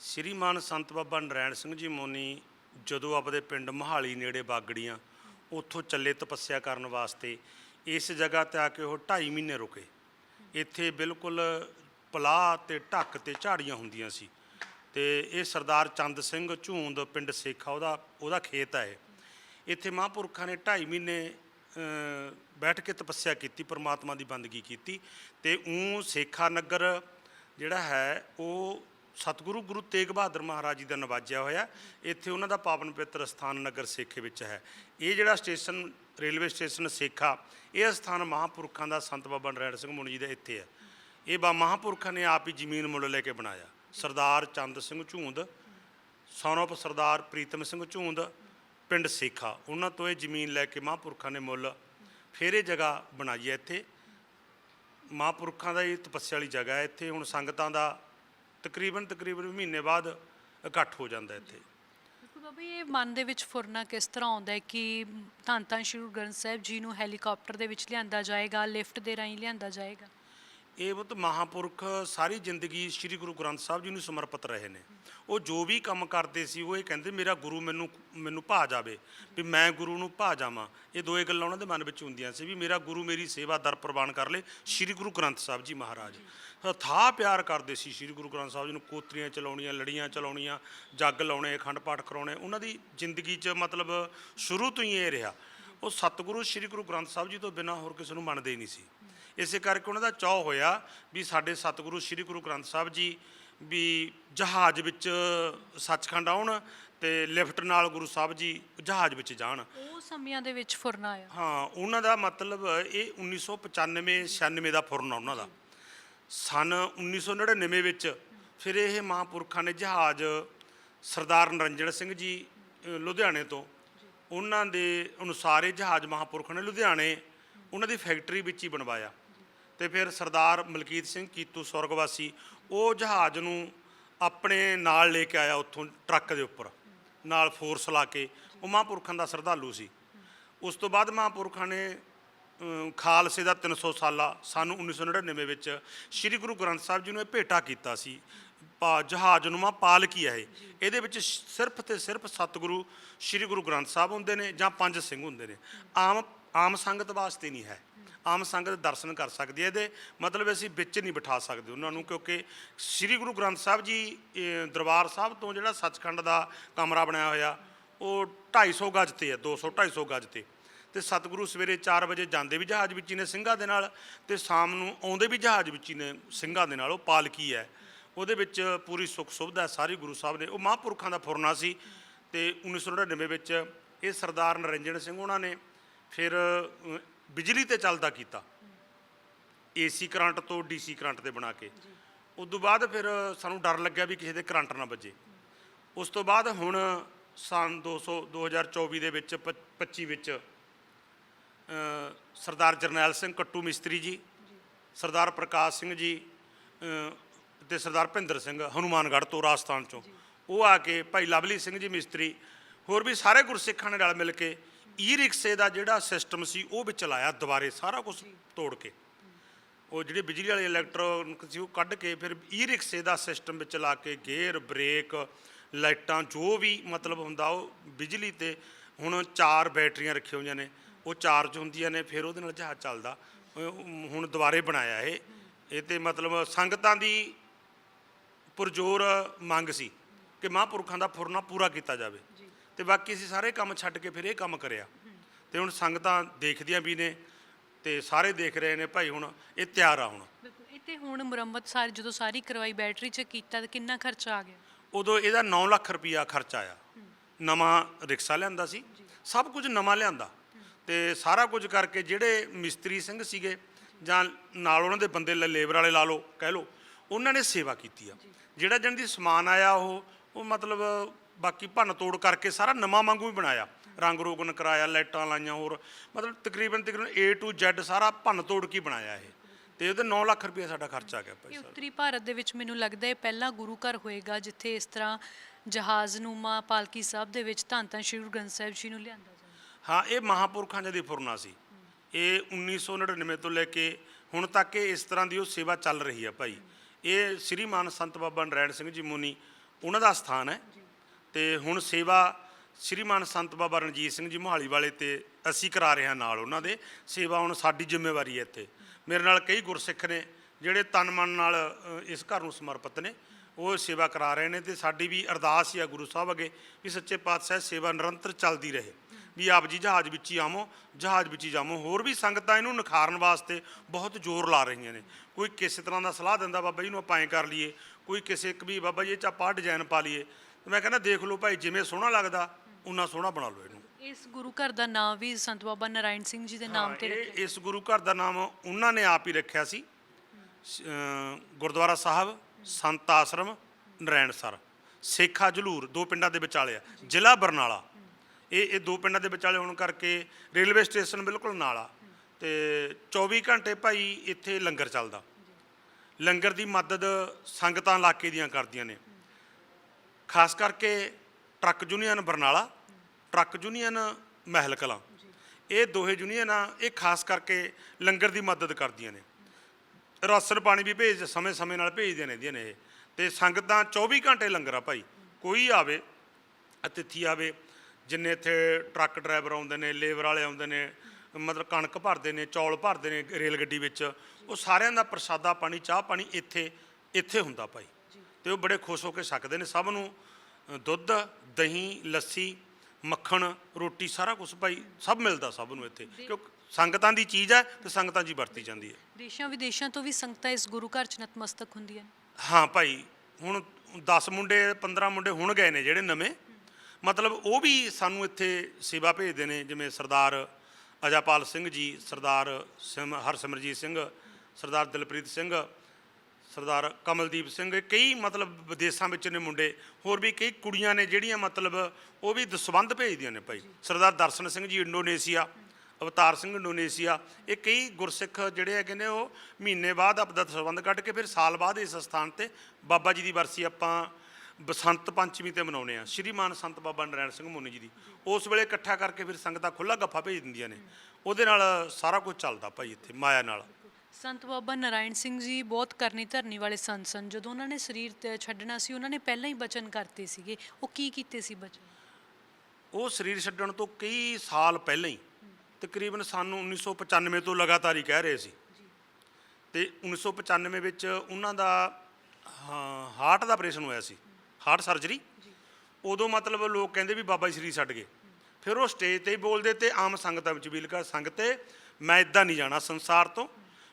ਸ਼੍ਰੀਮਾਨ ਸੰਤ ਬਾਬਾ ਨਰੈਣ ਸਿੰਘ ਜੀ ਮੋਨੀ ਜਦੋਂ ਆਪਦੇ ਪਿੰਡ ਮਹਾਲੀ ਨੇੜੇ ਬਾਗੜੀਆਂ ਉੱਥੋਂ ਚੱਲੇ ਤਪੱਸਿਆ ਕਰਨ ਵਾਸਤੇ ਇਸ ਜਗ੍ਹਾ ਤੇ ਆ ਕੇ ਉਹ 2.5 ਮਹੀਨੇ ਰੁਕੇ। ਇੱਥੇ ਬਿਲਕੁਲ ਪਲਾਹ ਤੇ ਢੱਕ ਤੇ ਝਾੜੀਆਂ ਹੁੰਦੀਆਂ ਸੀ। ਤੇ ਇਹ ਸਰਦਾਰ ਚੰਦ ਸਿੰਘ ਝੂੰਦ ਪਿੰਡ ਸੇਖਾ ਉਹਦਾ ਉਹਦਾ ਖੇਤ ਹੈ ਇਹ। ਇੱਥੇ ਮਹਾਂਪੁਰਖਾਂ ਨੇ 2.5 ਮਹੀਨੇ ਬੈਠ ਕੇ ਤਪੱਸਿਆ ਕੀਤੀ, ਪ੍ਰਮਾਤਮਾ ਦੀ ਬੰਦਗੀ ਕੀਤੀ। ਤੇ ਉਹ ਸੇਖਾ ਨਗਰ ਜਿਹੜਾ ਹੈ, ਉਹ ਸਤਿਗੁਰੂ ਗੁਰੂ ਤੇਗ ਬਹਾਦਰ ਮਹਾਰਾਜ ਜੀ ਦਾ ਨਵਾਜਿਆ ਹੋਇਆ। ਇੱਥੇ ਉਹਨਾਂ ਦਾ ਪਾਵਨ ਪਵਿੱਤਰ ਸਥਾਨ ਨਗਰ ਸੇਖੇ ਵਿੱਚ ਹੈ। ਇਹ ਜਿਹੜਾ ਸਟੇਸ਼ਨ, ਰੇਲਵੇ ਸਟੇਸ਼ਨ ਸੇਖਾ, ਇਹ ਸਥਾਨ ਮਹਾਂਪੁਰਖਾਂ ਦਾ ਸੰਤ ਬਾਬਾ ਨਰੈਣ ਸਿੰਘ ਮੁਨੀ ਜੀ ਦਾ ਇੱਥੇ ਹੈ। ਇਹ ਬਾ ਮਹਾਂਪੁਰਖਾਂ ਨੇ ਆਪ ਹੀ ਜ਼ਮੀਨ ਮੁੱਲ ਲੈ ਕੇ ਬਣਾਇਆ। ਸਰਦਾਰ ਚੰਦ ਸਿੰਘ ਝੂੰਦ ਸੌਨਪ ਸਰਦਾਰ ਪ੍ਰੀਤਮ ਸਿੰਘ ਝੂੰਦ ਪਿੰਡ ਸੇਖਾ ਉਹਨਾਂ ਤੋਂ ਇਹ ਜ਼ਮੀਨ ਲੈ ਕੇ ਮਹਾਂਪੁਰਖਾਂ ਨੇ ਮੁੱਲ ਫਿਰ ਇਹ ਜਗ੍ਹਾ ਬਣਾਈ ਹੈ ਇੱਥੇ। ਮਹਾਂਪੁਰਖਾਂ ਦਾ ਇਹ ਤਪੱਸਿਆ ਵਾਲੀ ਜਗ੍ਹਾ ਹੈ। ਇੱਥੇ ਹੁਣ ਸੰਗਤਾਂ ਦਾ ਤਕਰੀਬਨ ਤਕਰੀਬਨ ਮਹੀਨੇ ਬਾਅਦ ਇਕੱਠ ਹੋ ਜਾਂਦਾ ਇੱਥੇ। ਬਾਬਾ ਜੀ, ਇਹ ਮਨ ਦੇ ਵਿੱਚ ਫੁਰਨਾ ਕਿਸ ਤਰ੍ਹਾਂ ਆਉਂਦਾ ਹੈ ਕਿ ਧੰਨ ਧੰਨ ਸ਼੍ਰੀ ਗੁਰੂ ਗ੍ਰੰਥ ਸਾਹਿਬ ਜੀ ਨੂੰ ਹੈਲੀਕਾਪਟਰ ਦੇ ਵਿੱਚ ਲਿਆਂਦਾ ਜਾਏਗਾ ਲਿਫਟ ਦੇ ਰਾਹੀਂ ਲਿਆਂਦਾ ਜਾਏਗਾ? ਇਹ ਬਤ ਮਹਾਪੁਰਖ ਸਾਰੀ ਜ਼ਿੰਦਗੀ ਸ੍ਰੀ ਗੁਰੂ ਗ੍ਰੰਥ ਸਾਹਿਬ ਜੀ ਨੂੰ ਸਮਰਪਿਤ ਰਹੇ ਨੇ। ਉਹ ਜੋ ਵੀ ਕੰਮ ਕਰਦੇ ਸੀ, ਉਹ ਇਹ ਕਹਿੰਦੇ, ਮੇਰਾ ਗੁਰੂ ਮੈਨੂੰ ਮੈਨੂੰ ਭਾ ਜਾਵੇ, ਵੀ ਮੈਂ ਗੁਰੂ ਨੂੰ ਭਾ ਜਾਵਾਂ। ਇਹ ਦੋਏ ਗੱਲਾਂ ਉਹਨਾਂ ਦੇ ਮਨ ਵਿੱਚ ਹੁੰਦੀਆਂ ਸੀ ਵੀ ਮੇਰਾ ਗੁਰੂ ਮੇਰੀ ਸੇਵਾ ਦਰ ਪ੍ਰਵਾਨ ਕਰ ਲੇ, ਸ੍ਰੀ ਗੁਰੂ ਗ੍ਰੰਥ ਸਾਹਿਬ ਜੀ ਮਹਾਰਾਜ। ਥਾ ਪਿਆਰ ਕਰਦੇ ਸੀ ਸ੍ਰੀ ਗੁਰੂ ਗ੍ਰੰਥ ਸਾਹਿਬ ਜੀ ਨੂੰ, ਕੋਤਰੀਆਂ ਚਲਾਉਣੀਆਂ, ਲੜੀਆਂ ਚਲਾਉਣੀਆਂ, ਜੱਗ ਲਾਉਣੇ, ਅਖੰਡ ਪਾਠ ਕਰਾਉਣੇ, ਉਹਨਾਂ ਦੀ ਜ਼ਿੰਦਗੀ 'ਚ ਮਤਲਬ ਸ਼ੁਰੂ ਤੋਂ ਹੀ ਇਹ ਰਿਹਾ। ਉਹ ਸਤਿਗੁਰੂ ਸ੍ਰੀ ਗੁਰੂ ਗ੍ਰੰਥ ਸਾਹਿਬ ਜੀ ਤੋਂ ਬਿਨਾਂ ਹੋਰ ਕਿਸੇ ਨੂੰ ਮੰਨਦੇ ਹੀ ਨਹੀਂ ਸੀ। ਇਸੇ ਕਰਕੇ ਉਹਨਾਂ ਦਾ ਚਾਅ ਹੋਇਆ ਵੀ ਸਾਡੇ ਸਤਿਗੁਰੂ ਸ੍ਰੀ ਗੁਰੂ ਗ੍ਰੰਥ ਸਾਹਿਬ ਜੀ ਵੀ ਜਹਾਜ਼ ਵਿੱਚ ਸੱਚਖੰਡ ਆਉਣ ਤੇ ਲਿਫਟ ਨਾਲ ਗੁਰੂ ਸਾਹਿਬ ਜੀ ਜਹਾਜ਼ ਵਿੱਚ ਜਾਣ। ਉਹ ਸਮਿਆਂ ਦੇ ਵਿੱਚ ਫੁਰਨਾ ਆਇਆ। ਹਾਂ ਉਹਨਾਂ ਦਾ ਮਤਲਬ ਇਹ 1995 96 ਦਾ ਫੁਰਨ ਉਹਨਾਂ ਦਾ। ਸਨ 1999 ਵਿੱਚ ਫਿਰ ਇਹ ਮਹਾਂਪੁਰਖਾਂ ਨੇ ਜਹਾਜ਼ ਸਰਦਾਰ ਨਰਿੰਜਨ ਸਿੰਘ ਜੀ ਲੁਧਿਆਣੇ ਤੋਂ। ਉਹਨਾਂ ਦੇ ਅਨੁਸਾਰ ਇਹ ਜਹਾਜ਼ ਮਹਾਂਪੁਰਖਾਂ ਨੇ ਲੁਧਿਆਣੇ ਉਹਨਾਂ ਦੀ ਫੈਕਟਰੀ ਵਿੱਚ ਹੀ ਬਣਵਾਇਆ। ਤੇ ਫਿਰ ਸਰਦਾਰ ਮਲਕੀਤ ਸਿੰਘ ਕੀਤੂ ਸਵਰਗਵਾਸੀ, ਉਹ ਜਹਾਜ਼ ਨੂੰ ਆਪਣੇ ਨਾਲ ਲੈ ਕੇ ਆਇਆ ਉੱਥੋਂ ਟਰੱਕ ਦੇ ਉੱਪਰ, ਨਾਲ ਫੋਰਸ ਲਾ ਕੇ। ਉਹ ਮਹਾਂਪੁਰਖਾਂ ਦਾ ਸ਼ਰਧਾਲੂ ਸੀ। ਉਸ ਤੋਂ ਬਾਅਦ ਮਹਾਂਪੁਰਖਾਂ ਨੇ ਖਾਲਸੇ ਦਾ 300 ਸਾਲਾ, ਸਾਨੂੰ 1999 ਵਿੱਚ ਸ੍ਰੀ ਗੁਰੂ ਗ੍ਰੰਥ ਸਾਹਿਬ ਜੀ ਨੂੰ ਇਹ ਭੇਟਾ ਕੀਤਾ ਸੀ। ਪਾ, ਜਹਾਜ਼ ਨੂੰ ਮਾ ਪਾਲਕੀ ਹੈ ਇਹਦੇ ਵਿੱਚ ਸਿਰਫ ਤੇ ਸਿਰਫ ਸਤਿਗੁਰੂ ਸ੍ਰੀ ਗੁਰੂ ਗ੍ਰੰਥ ਸਾਹਿਬ ਹੁੰਦੇ ਨੇ ਜਾਂ ਪੰਜ ਸਿੰਘ ਹੁੰਦੇ ਨੇ। ਆਮ ਆਮ ਸੰਗਤ ਵਾਸਤੇ ਨਹੀਂ ਹੈ। ਆਮ ਸੰਗਤ ਦਰਸ਼ਨ ਕਰ ਸਕਦੀ ਹੈ, ਇਹਦੇ ਮਤਲਬ ਅਸੀਂ ਵਿੱਚ ਨਹੀਂ ਬਿਠਾ ਸਕਦੇ ਉਹਨਾਂ ਨੂੰ, ਕਿਉਂਕਿ ਸ੍ਰੀ ਗੁਰੂ ਗ੍ਰੰਥ ਸਾਹਿਬ ਜੀ ਦਰਬਾਰ ਸਾਹਿਬ ਤੋਂ ਜਿਹੜਾ ਸੱਚਖੰਡ ਦਾ ਕਮਰਾ ਬਣਾਇਆ ਹੋਇਆ, ਉਹ 250 ਗਜ ਤੇ ਹੈ 200 250 ਗਜ ਤੇ। ਤੇ ਸਤਿਗੁਰੂ ਸਵੇਰੇ 4 ਵਜੇ ਜਾਂਦੇ ਵੀ ਜਹਾਜ਼ ਵਿੱਚ ਹੀ ਨੇ ਸਿੰਘਾਂ ਦੇ ਨਾਲ, ਤੇ ਸ਼ਾਮ ਨੂੰ ਆਉਂਦੇ ਵੀ ਜਹਾਜ਼ ਵਿੱਚ ਹੀ ਨੇ ਸਿੰਘਾਂ ਦੇ ਨਾਲ, ਉਹ ਪਾਲਕੀ ਹੈ। ਉਹਦੇ ਵਿੱਚ ਪੂਰੀ ਸੁੱਖ ਸੁਵਿਧਾ ਹੈ, ਸਾਰੀ ਗੁਰੂ ਸਾਹਿਬ ਨੇ, ਉਹ ਮਹਾਂਪੁਰਖਾਂ ਦਾ ਫੁਰਨਾ ਸੀ। ਤੇ 1999 ਵਿੱਚ ਇਹ ਸਰਦਾਰ ਨਰਿੰਜਨ ਸਿੰਘ ਉਹਨਾਂ ਨੇ, ਫਿਰ ਬਿਜਲੀ ਤੇ ਚੱਲਦਾ ਕੀਤਾ। ਏਸੀ ਕਰੰਟ ਤੋਂ ਡੀਸੀ ਕਰੰਟ ਤੇ ਬਣਾ ਕੇ। ਉਸ ਤੋਂ ਬਾਅਦ ਫਿਰ ਸਾਨੂੰ ਡਰ ਲੱਗਿਆ ਵੀ ਕਿਸੇ ਦੇ ਕਰੰਟ ਨਾ ਵੱਜੇ। ਉਸ ਤੋਂ ਬਾਅਦ ਹੁਣ ਸਨ 200 2024 ਦੇ ਵਿੱਚ ਪ- 25 ਵਿੱਚ ਸਰਦਾਰ ਜਰਨੈਲ ਸਿੰਘ ਕੱਟੂ ਮਿਸਤਰੀ ਜੀ ਸਰਦਾਰ ਪ੍ਰਕਾਸ਼ ਸਿੰਘ ਜੀ ਤੇ ਸਰਦਾਰ ਭਿੰਦਰ ਸਿੰਘ ਹਨੂਮਾਨਗੜ੍ਹ ਤੋਂ ਰਾਜਸਥਾਨ ਚੋਂ। ਉਹ ਆ ਕੇ ਭਾਈ ਲਵਲੀ ਸਿੰਘ ਜੀ ਮਿਸਤਰੀ ਹੋਰ ਵੀ ਸਾਰੇ ਗੁਰਸਿੱਖਾਂ ਨੇ ਰਲ ਮਿਲ ਕੇ ਈ ਰਿਕਸ਼ੇ ਦਾ ਜਿਹੜਾ ਸਿਸਟਮ ਸੀ ਉਹ ਵਿੱਚ ਲਾਇਆ ਦੁਬਾਰੇ ਸਾਰਾ ਕੁਝ ਤੋੜ ਕੇ। ਉਹ ਜਿਹੜੇ ਬਿਜਲੀ ਵਾਲੇ ਇਲੈਕਟ੍ਰੋਨਿਕ ਸੀ ਉਹ ਕੱਢ ਕੇ ਫਿਰ ਈ ਰਿਕਸ਼ੇ ਦਾ ਸਿਸਟਮ ਵਿੱਚ ਲਾ ਕੇ ਗੇਅਰ ਬ੍ਰੇਕ ਲਾਈਟਾਂ ਜੋ ਵੀ ਮਤਲਬ ਹੁੰਦਾ ਉਹ ਬਿਜਲੀ ਤੇ ਹੁਣ ਚਾਰ ਬੈਟਰੀਆਂ ਰੱਖੀਆਂ ਹੋਈਆਂ ਨੇ। ਉਹ ਚਾਰਜ ਹੁੰਦੀਆਂ ਨੇ ਫਿਰ ਉਹਦੇ ਨਾਲ ਜਹਾਜ਼ ਚੱਲਦਾ। ਹੁਣ ਦੁਬਾਰੇ ਬਣਾਇਆ ਇਹ। ਇਹ ਤੇ ਮਤਲਬ ਸੰਗਤਾਂ ਦੀ ਪੁਰਜੋਰ ਮੰਗ ਸੀ ਕਿ ਮਹਾਂਪੁਰਖਾਂ ਦਾ ਫੁਰਨਾ ਪੂਰਾ ਕੀਤਾ ਜਾਵੇ। ਤੇ ਬਾਕੀ ਅਸੀਂ ਸਾਰੇ ਕੰਮ ਛੱਡ ਕੇ ਫਿਰ ਇਹ ਕੰਮ ਕਰਿਆ। ਤੇ ਹੁਣ ਸੰਗਤਾਂ ਦੇਖਦੀਆਂ ਵੀ ਨੇ ਤੇ ਸਾਰੇ ਦੇਖ ਰਹੇ ਨੇ ਭਾਈ ਹੁਣ ਇਹ ਤਿਆਰ ਆ ਹੁਣ। ਬਿਲਕੁਲ ਇੱਥੇ ਹੁਣ ਮੁਰੰਮਤ ਸਾਰੀ ਜਦੋਂ ਸਾਰੀ ਕਰਵਾਈ ਬੈਟਰੀ 'ਚ ਕੀਤਾ ਤਾਂ ਕਿੰਨਾ ਖਰਚਾ ਆ ਗਿਆ? ਉਦੋਂ ਇਹਦਾ 9 ਲੱਖ ਰੁਪਈਆ ਖਰਚਾ ਆਇਆ। ਨਵਾਂ ਰਿਕਸ਼ਾ ਲਿਆਂਦਾ ਸੀ ਸਭ ਕੁਝ ਨਵਾਂ ਲਿਆਂਦਾ। ਤੇ ਸਾਰਾ ਕੁਝ ਕਰਕੇ ਜਿਹੜੇ ਮਿਸਤਰੀ ਸਿੰਘ ਸੀਗੇ ਜਾਂ ਨਾਲ ਉਹਨਾਂ ਦੇ ਬੰਦੇ ਲੇਬਰ ਵਾਲੇ ਲਾ ਲਓ ਕਹਿ ਲਓ ਉਹਨਾਂ ਨੇ ਸੇਵਾ ਕੀਤੀ ਆ। ਜਿਹੜਾ ਜਣ ਦੀ ਸਮਾਨ ਆਇਆ ਉਹ ਉਹ ਮਤਲਬ ਬਾਕੀ ਭੰਨ ਤੋੜ ਕਰਕੇ ਸਾਰਾ ਨਵਾਂ ਵਾਂਗੂ ਹੀ ਬਣਾਇਆ। ਰੰਗ ਰੋਗਨ ਕਰਾਇਆ ਲਾਈਟਾਂ ਲਾਈਆਂ ਹੋਰ ਮਤਲਬ ਤਕਰੀਬਨ ਤਕਰੀਬਨ A to Z ਸਾਰਾ ਭੰਨ ਤੋੜ ਕੇ ਬਣਾਇਆ ਇਹ। ਤੇ ਉਹਦੇ 9 ਲੱਖ ਰੁਪਏ ਸਾਡਾ ਖਰਚ ਆ ਗਿਆ ਭਾਈ ਸਾਹਿਬ। ਉੱਤਰੀ ਭਾਰਤ ਦੇ ਵਿੱਚ ਮੈਨੂੰ ਲੱਗਦਾ ਹੈ ਪਹਿਲਾ ਗੁਰੂ ਘਰ ਹੋਏਗਾ ਜਿੱਥੇ ਇਸ ਤਰ੍ਹਾਂ ਜਹਾਜ਼ਨੁਮਾ ਪਾਲਕੀ ਸਾਹਿਬ ਦੇ ਵਿੱਚ ਧੰਨ ਧੰਨ ਸ਼੍ਰੀ ਗੁਰੂ ਗ੍ਰੰਥ ਸਾਹਿਬ ਜੀ ਨੂੰ ਲਿਆਂਦਾ ਜਾਂਦਾ ਹਾਂ ਇਹ ਮਹਾਪੁਰਖਾਂ ਦੀ ਫੁਰਨਾ ਸੀ। ਇਹ 1999 ਤੋਂ ਲੈ ਕੇ ਹੁਣ ਤੱਕ ਇਹ ਇਸ ਤਰ੍ਹਾਂ ਦੀ ਉਹ ਸੇਵਾ ਚੱਲ ਰਹੀ ਹੈ ਭਾਈ। ਇਹ ਸ੍ਰੀਮਾਨ ਸੰਤ ਬਾਬਾ ਨਰੈਣ ਸਿੰਘ ਜੀ ਮੁਨੀ ਉਹਨਾਂ ਦਾ ਸਥਾਨ ਹੈ। ਤੇ ਹੁਣ ਸੇਵਾ ਸ੍ਰੀਮਾਨ ਸੰਤ ਬਾਬਾ ਰਣਜੀਤ ਸਿੰਘ ਜੀ ਮੋਹਾਲੀ ਵਾਲੇ ਤੇ ਅਸੀਂ ਕਰਾ ਰਹੇ ਹਾਂ ਨਾਲ ਉਹਨਾਂ ਦੇ। ਸੇਵਾ ਹੁਣ ਸਾਡੀ ਜ਼ਿੰਮੇਵਾਰੀ ਹੈ ਇੱਥੇ। ਮੇਰੇ ਨਾਲ ਕਈ ਗੁਰਸਿੱਖ ਨੇ ਜਿਹੜੇ ਤਨ ਮਨ ਨਾਲ ਇਸ ਘਰ ਨੂੰ ਸਮਰਪਿਤ ਨੇ। ਉਹ ਸੇਵਾ ਕਰਾ ਰਹੇ ਨੇ ਤੇ ਸਾਡੀ ਵੀ ਅਰਦਾਸ ਹੀ ਆ ਗੁਰੂ ਸਾਹਿਬ ਅੱਗੇ ਵੀ ਸੱਚੇ ਪਾਤਸ਼ਾਹ ਸੇਵਾ ਨਿਰੰਤਰ ਚੱਲਦੀ ਰਹੇ। ਵੀ ਆਪ ਜੀ ਜਹਾਜ਼ ਵਿੱਚ ਹੀ ਆਵੋ, ਜਹਾਜ਼ ਵਿੱਚ ਹੀ ਜਾਵੋ। ਹੋਰ ਵੀ ਸੰਗਤਾਂ ਇਹਨੂੰ ਨਿਖਾਰਨ ਵਾਸਤੇ ਬਹੁਤ ਜ਼ੋਰ ਲਾ ਰਹੀਆਂ ਨੇ। ਕੋਈ ਕਿਸੇ ਤਰ੍ਹਾਂ ਦਾ ਸਲਾਹ ਦਿੰਦਾ, ਬਾਬਾ ਜੀ ਨੂੰ ਆਪਾਂ ਐਂ ਕਰ ਲਈਏ। ਕੋਈ ਕਿਸੇ ਇੱਕ ਵੀ, ਬਾਬਾ ਜੀ ਇਹ ਚ ਆਪਾਂ ਡਿਜ਼ਾਈਨ ਪਾ ਲਈਏ। ਤੇ ਮੈਂ ਕਹਿੰਦਾ ਦੇਖ ਲਓ ਭਾਈ ਜਿਵੇਂ ਸੋਹਣਾ ਲੱਗਦਾ ਉਨਾ ਸੋਹਣਾ ਬਣਾ ਲਓ ਇਹਨੂੰ। ਇਸ ਗੁਰੂ ਘਰ ਦਾ ਨਾਮ ਵੀ ਸੰਤ ਬਾਬਾ ਨਾਰਾਇਣ ਸਿੰਘ ਜੀ ਦੇ ਨਾਮ ਤੇ ਇਹ ਰੱਖਿਆ। ਇਸ ਗੁਰੂ ਘਰ ਦਾ ਨਾਮ ਉਹਨਾਂ ਨੇ ਆਪ ਹੀ ਰੱਖਿਆ ਸੀ। ਅਮ ਗੁਰਦੁਆਰਾ ਸਾਹਿਬ ਸੰਤ ਆਸ਼ਰਮ ਨਰੈਣਸਰ ਸੇਖਾ ਜਲੂਰ ਦੋ ਪਿੰਡਾਂ ਦੇ ਵਿਚਾਲੇ ਆ। ਜ਼ਿਲ੍ਹਾ ਬਰਨਾਲਾ। ਇਹ ਇਹ ਦੋ ਪਿੰਡਾਂ ਦੇ ਵਿਚਾਲੇ ਹੋਣ ਕਰਕੇ ਰੇਲਵੇ ਸਟੇਸ਼ਨ ਬਿਲਕੁਲ ਨਾਲ ਆ। ਤੇ 24 ਘੰਟੇ ਭਾਈ ਇੱਥੇ ਲੰਗਰ ਚੱਲਦਾ। ਲੰਗਰ ਦੀ ਮਦਦ ਸੰਗਤਾਂ ਇਲਾਕੇ ਦੀਆਂ ਕਰਦੀਆਂ ਨੇ। ਖਾਸ ਕਰਕੇ truck union Barnala, truck union Mehal Kalan. ਇਹ ਦੋਹੇ ਯੂਨੀਅਨਾਂ ਇਹ ਖਾਸ ਕਰਕੇ ਲੰਗਰ ਦੀ ਮਦਦ ਕਰਦੀਆਂ ਨੇ। ਰਾਸ਼ਨ ਪਾਣੀ ਵੀ ਭੇਜ, ਸਮੇਂ-ਸਮੇਂ ਨਾਲ ਭੇਜਦੇ ਰਹਿੰਦੀਆਂ ਨੇ ਇਹ। ਤੇ ਸੰਗਤਾਂ 24 ਘੰਟੇ ਲੰਗਰ ਆ ਭਾਈ, ਕੋਈ ਆਵੇ, ਅਤਿਥੀ ਆਵੇ, ਜਿੰਨੇ ਇੱਥੇ ਟਰੱਕ ਡਰਾਈਵਰ ਆਉਂਦੇ ਨੇ, ਲੇਬਰ ਵਾਲੇ ਆਉਂਦੇ ਨੇ, ਮਤਲਬ ਕਣਕ ਭਰਦੇ ਨੇ, ਚੌਲ ਭਰਦੇ ਨੇ ਰੇਲ ਗੱਡੀ ਵਿੱਚ, ਉਹ ਸਾਰਿਆਂ ਦਾ ਪ੍ਰਸ਼ਾਦਾ ਪਾਣੀ, ਚਾਹ ਪਾਣੀ ਇੱਥੇ ਇੱਥੇ ਹੁੰਦਾ ਭਾਈ। ਤੇ ਉਹ ਬੜੇ ਖੁਸ਼ ਹੋ ਕੇ ਛਕਦੇ ਨੇ। ਸਭ ਨੂੰ ਦੁੱਧ ਦਹੀਂ ਲੱਸੀ ਮੱਖਣ ਰੋਟੀ ਸਾਰਾ ਕੁਝ ਭਾਈ ਸਭ ਮਿਲਦਾ ਸਭ ਨੂੰ ਇੱਥੇ। ਕਿਉਂਕਿ ਸੰਗਤਾਂ ਦੀ ਚੀਜ਼ ਹੈ ਤੇ ਸੰਗਤਾਂ ਜੀ ਵਰਤੀ ਜਾਂਦੀ ਹੈ। ਦੇਸ਼ਾਂ ਵਿਦੇਸ਼ਾਂ ਤੋਂ ਵੀ ਸੰਗਤਾਂ ਇਸ ਗੁਰੂ ਘਰ ਚ ਨਤਮਸਤਕ ਹੁੰਦੀਆਂ ਨੇ। ਹਾਂ ਭਾਈ ਹੁਣ 10 ਮੁੰਡੇ 15 ਮੁੰਡੇ ਹੁਣ ਗਏ ਨੇ ਜਿਹੜੇ ਨਵੇਂ। ਮਤਲਬ ਉਹ ਵੀ ਸਾਨੂੰ ਇੱਥੇ ਸੇਵਾ ਭੇਜਦੇ ਨੇ ਜਿਵੇਂ ਸਰਦਾਰ ਅਜਾਪਾਲ ਸਿੰਘ ਜੀ ਸਰਦਾਰ ਸਿਮ ਹਰਸਿਮਰਜੀਤ ਸਿੰਘ ਸਰਦਾਰ ਦਿਲਪ੍ਰੀਤ ਸਿੰਘ ਸਰਦਾਰ ਕਮਲਦੀਪ ਸਿੰਘ, ਕਈ ਮਤਲਬ ਵਿਦੇਸ਼ਾਂ ਵਿੱਚ ਨੇ ਮੁੰਡੇ, ਹੋਰ ਵੀ ਕਈ ਕੁੜੀਆਂ ਨੇ ਜਿਹੜੀਆਂ ਮਤਲਬ ਉਹ ਵੀ ਦਸਵੰਧ ਭੇਜਦੀਆਂ ਨੇ ਭਾਈ। ਸਰਦਾਰ ਦਰਸ਼ਨ ਸਿੰਘ ਜੀ ਇੰਡੋਨੇਸ਼ੀਆ, ਅਵਤਾਰ ਸਿੰਘ ਇੰਡੋਨੇਸ਼ੀਆ, ਇਹ ਕਈ ਗੁਰਸਿੱਖ ਜਿਹੜੇ ਹੈਗੇ ਨੇ ਉਹ ਮਹੀਨੇ ਬਾਅਦ ਆਪਦਾ ਦਸਵੰਧ ਕੱਢ ਕੇ ਫਿਰ ਸਾਲ ਬਾਅਦ ਇਸ ਸਥਾਨ ਤੇ ਬਾਬਾ ਜੀ ਦੀ ਵਰਸੀ ਆਪਾਂ ਬਸੰਤ ਪੰਚਮੀ ਤੇ ਮਨਾਉਂਦੇ ਆ ਸ਼੍ਰੀਮਾਨ ਸੰਤ ਬਾਬਾ ਨਰੈਣ ਸਿੰਘ ਮੁਨੀ ਜੀ ਦੀ। ਉਸ ਵੇਲੇ ਇਕੱਠਾ ਕਰਕੇ ਫਿਰ ਸੰਗਤਾਂ ਖੁੱਲਾ ਗੱਫਾ ਭੇਜ ਦਿੰਦੀਆਂ ਨੇ। ਉਹਦੇ ਨਾਲ ਸਾਰਾ ਕੁਝ ਚੱਲਦਾ ਭਾਈ ਇੱਥੇ, ਮਾਇਆ ਨਾਲ। ਸੰਤ ਬਾਬਾ ਨਾਰਾਇਣ ਸਿੰਘ ਜੀ ਬਹੁਤ ਕਰਨੀ ਧਰਨੀ ਵਾਲੇ ਸੰਤ ਸਨ। ਜਦੋਂ ਉਹਨਾਂ ਨੇ ਸਰੀਰ ਤੇ ਛੱਡਣਾ ਸੀ ਉਹਨਾਂ ਨੇ ਪਹਿਲਾਂ ਹੀ ਬਚਨ ਕਰਤੇ ਸੀਗੇ। ਉਹ ਕੀ ਕੀਤੇ ਸੀ ਬਚਨ? ਉਹ ਸਰੀਰ ਛੱਡਣ ਤੋਂ ਕਈ ਸਾਲ ਪਹਿਲਾਂ ਹੀ ਤਕਰੀਬਨ ਸਾਨੂੰ 1995 ਤੋਂ ਲਗਾਤਾਰ ਹੀ ਕਹਿ ਰਹੇ ਸੀ। ਤੇ 1995 ਵਿੱਚ ਉਹਨਾਂ ਦਾ ਹਾਰਟ ਦਾ ਆਪਰੇਸ਼ਨ ਹੋਇਆ ਸੀ। ਹਾਰਟ ਸਰਜਰੀ ਉਦੋਂ ਮਤਲਬ ਲੋਕ ਕਹਿੰਦੇ ਵੀ ਬਾਬਾ ਜੀ ਸਰੀਰ ਛੱਡ ਗਏ। ਫਿਰ ਉਹ ਸਟੇਜ ਤੇ ਹੀ ਬੋਲਦੇ ਤੇ ਆਮ ਸੰਗਤਾਂ ਵਿੱਚ ਵੀ ਲਗਾ ਸੰਗਤੇ ਮੈਂ ਇਦਾਂ ਨਹੀਂ ਜਾਣਾ ਸੰਸਾਰ ਤੋਂ।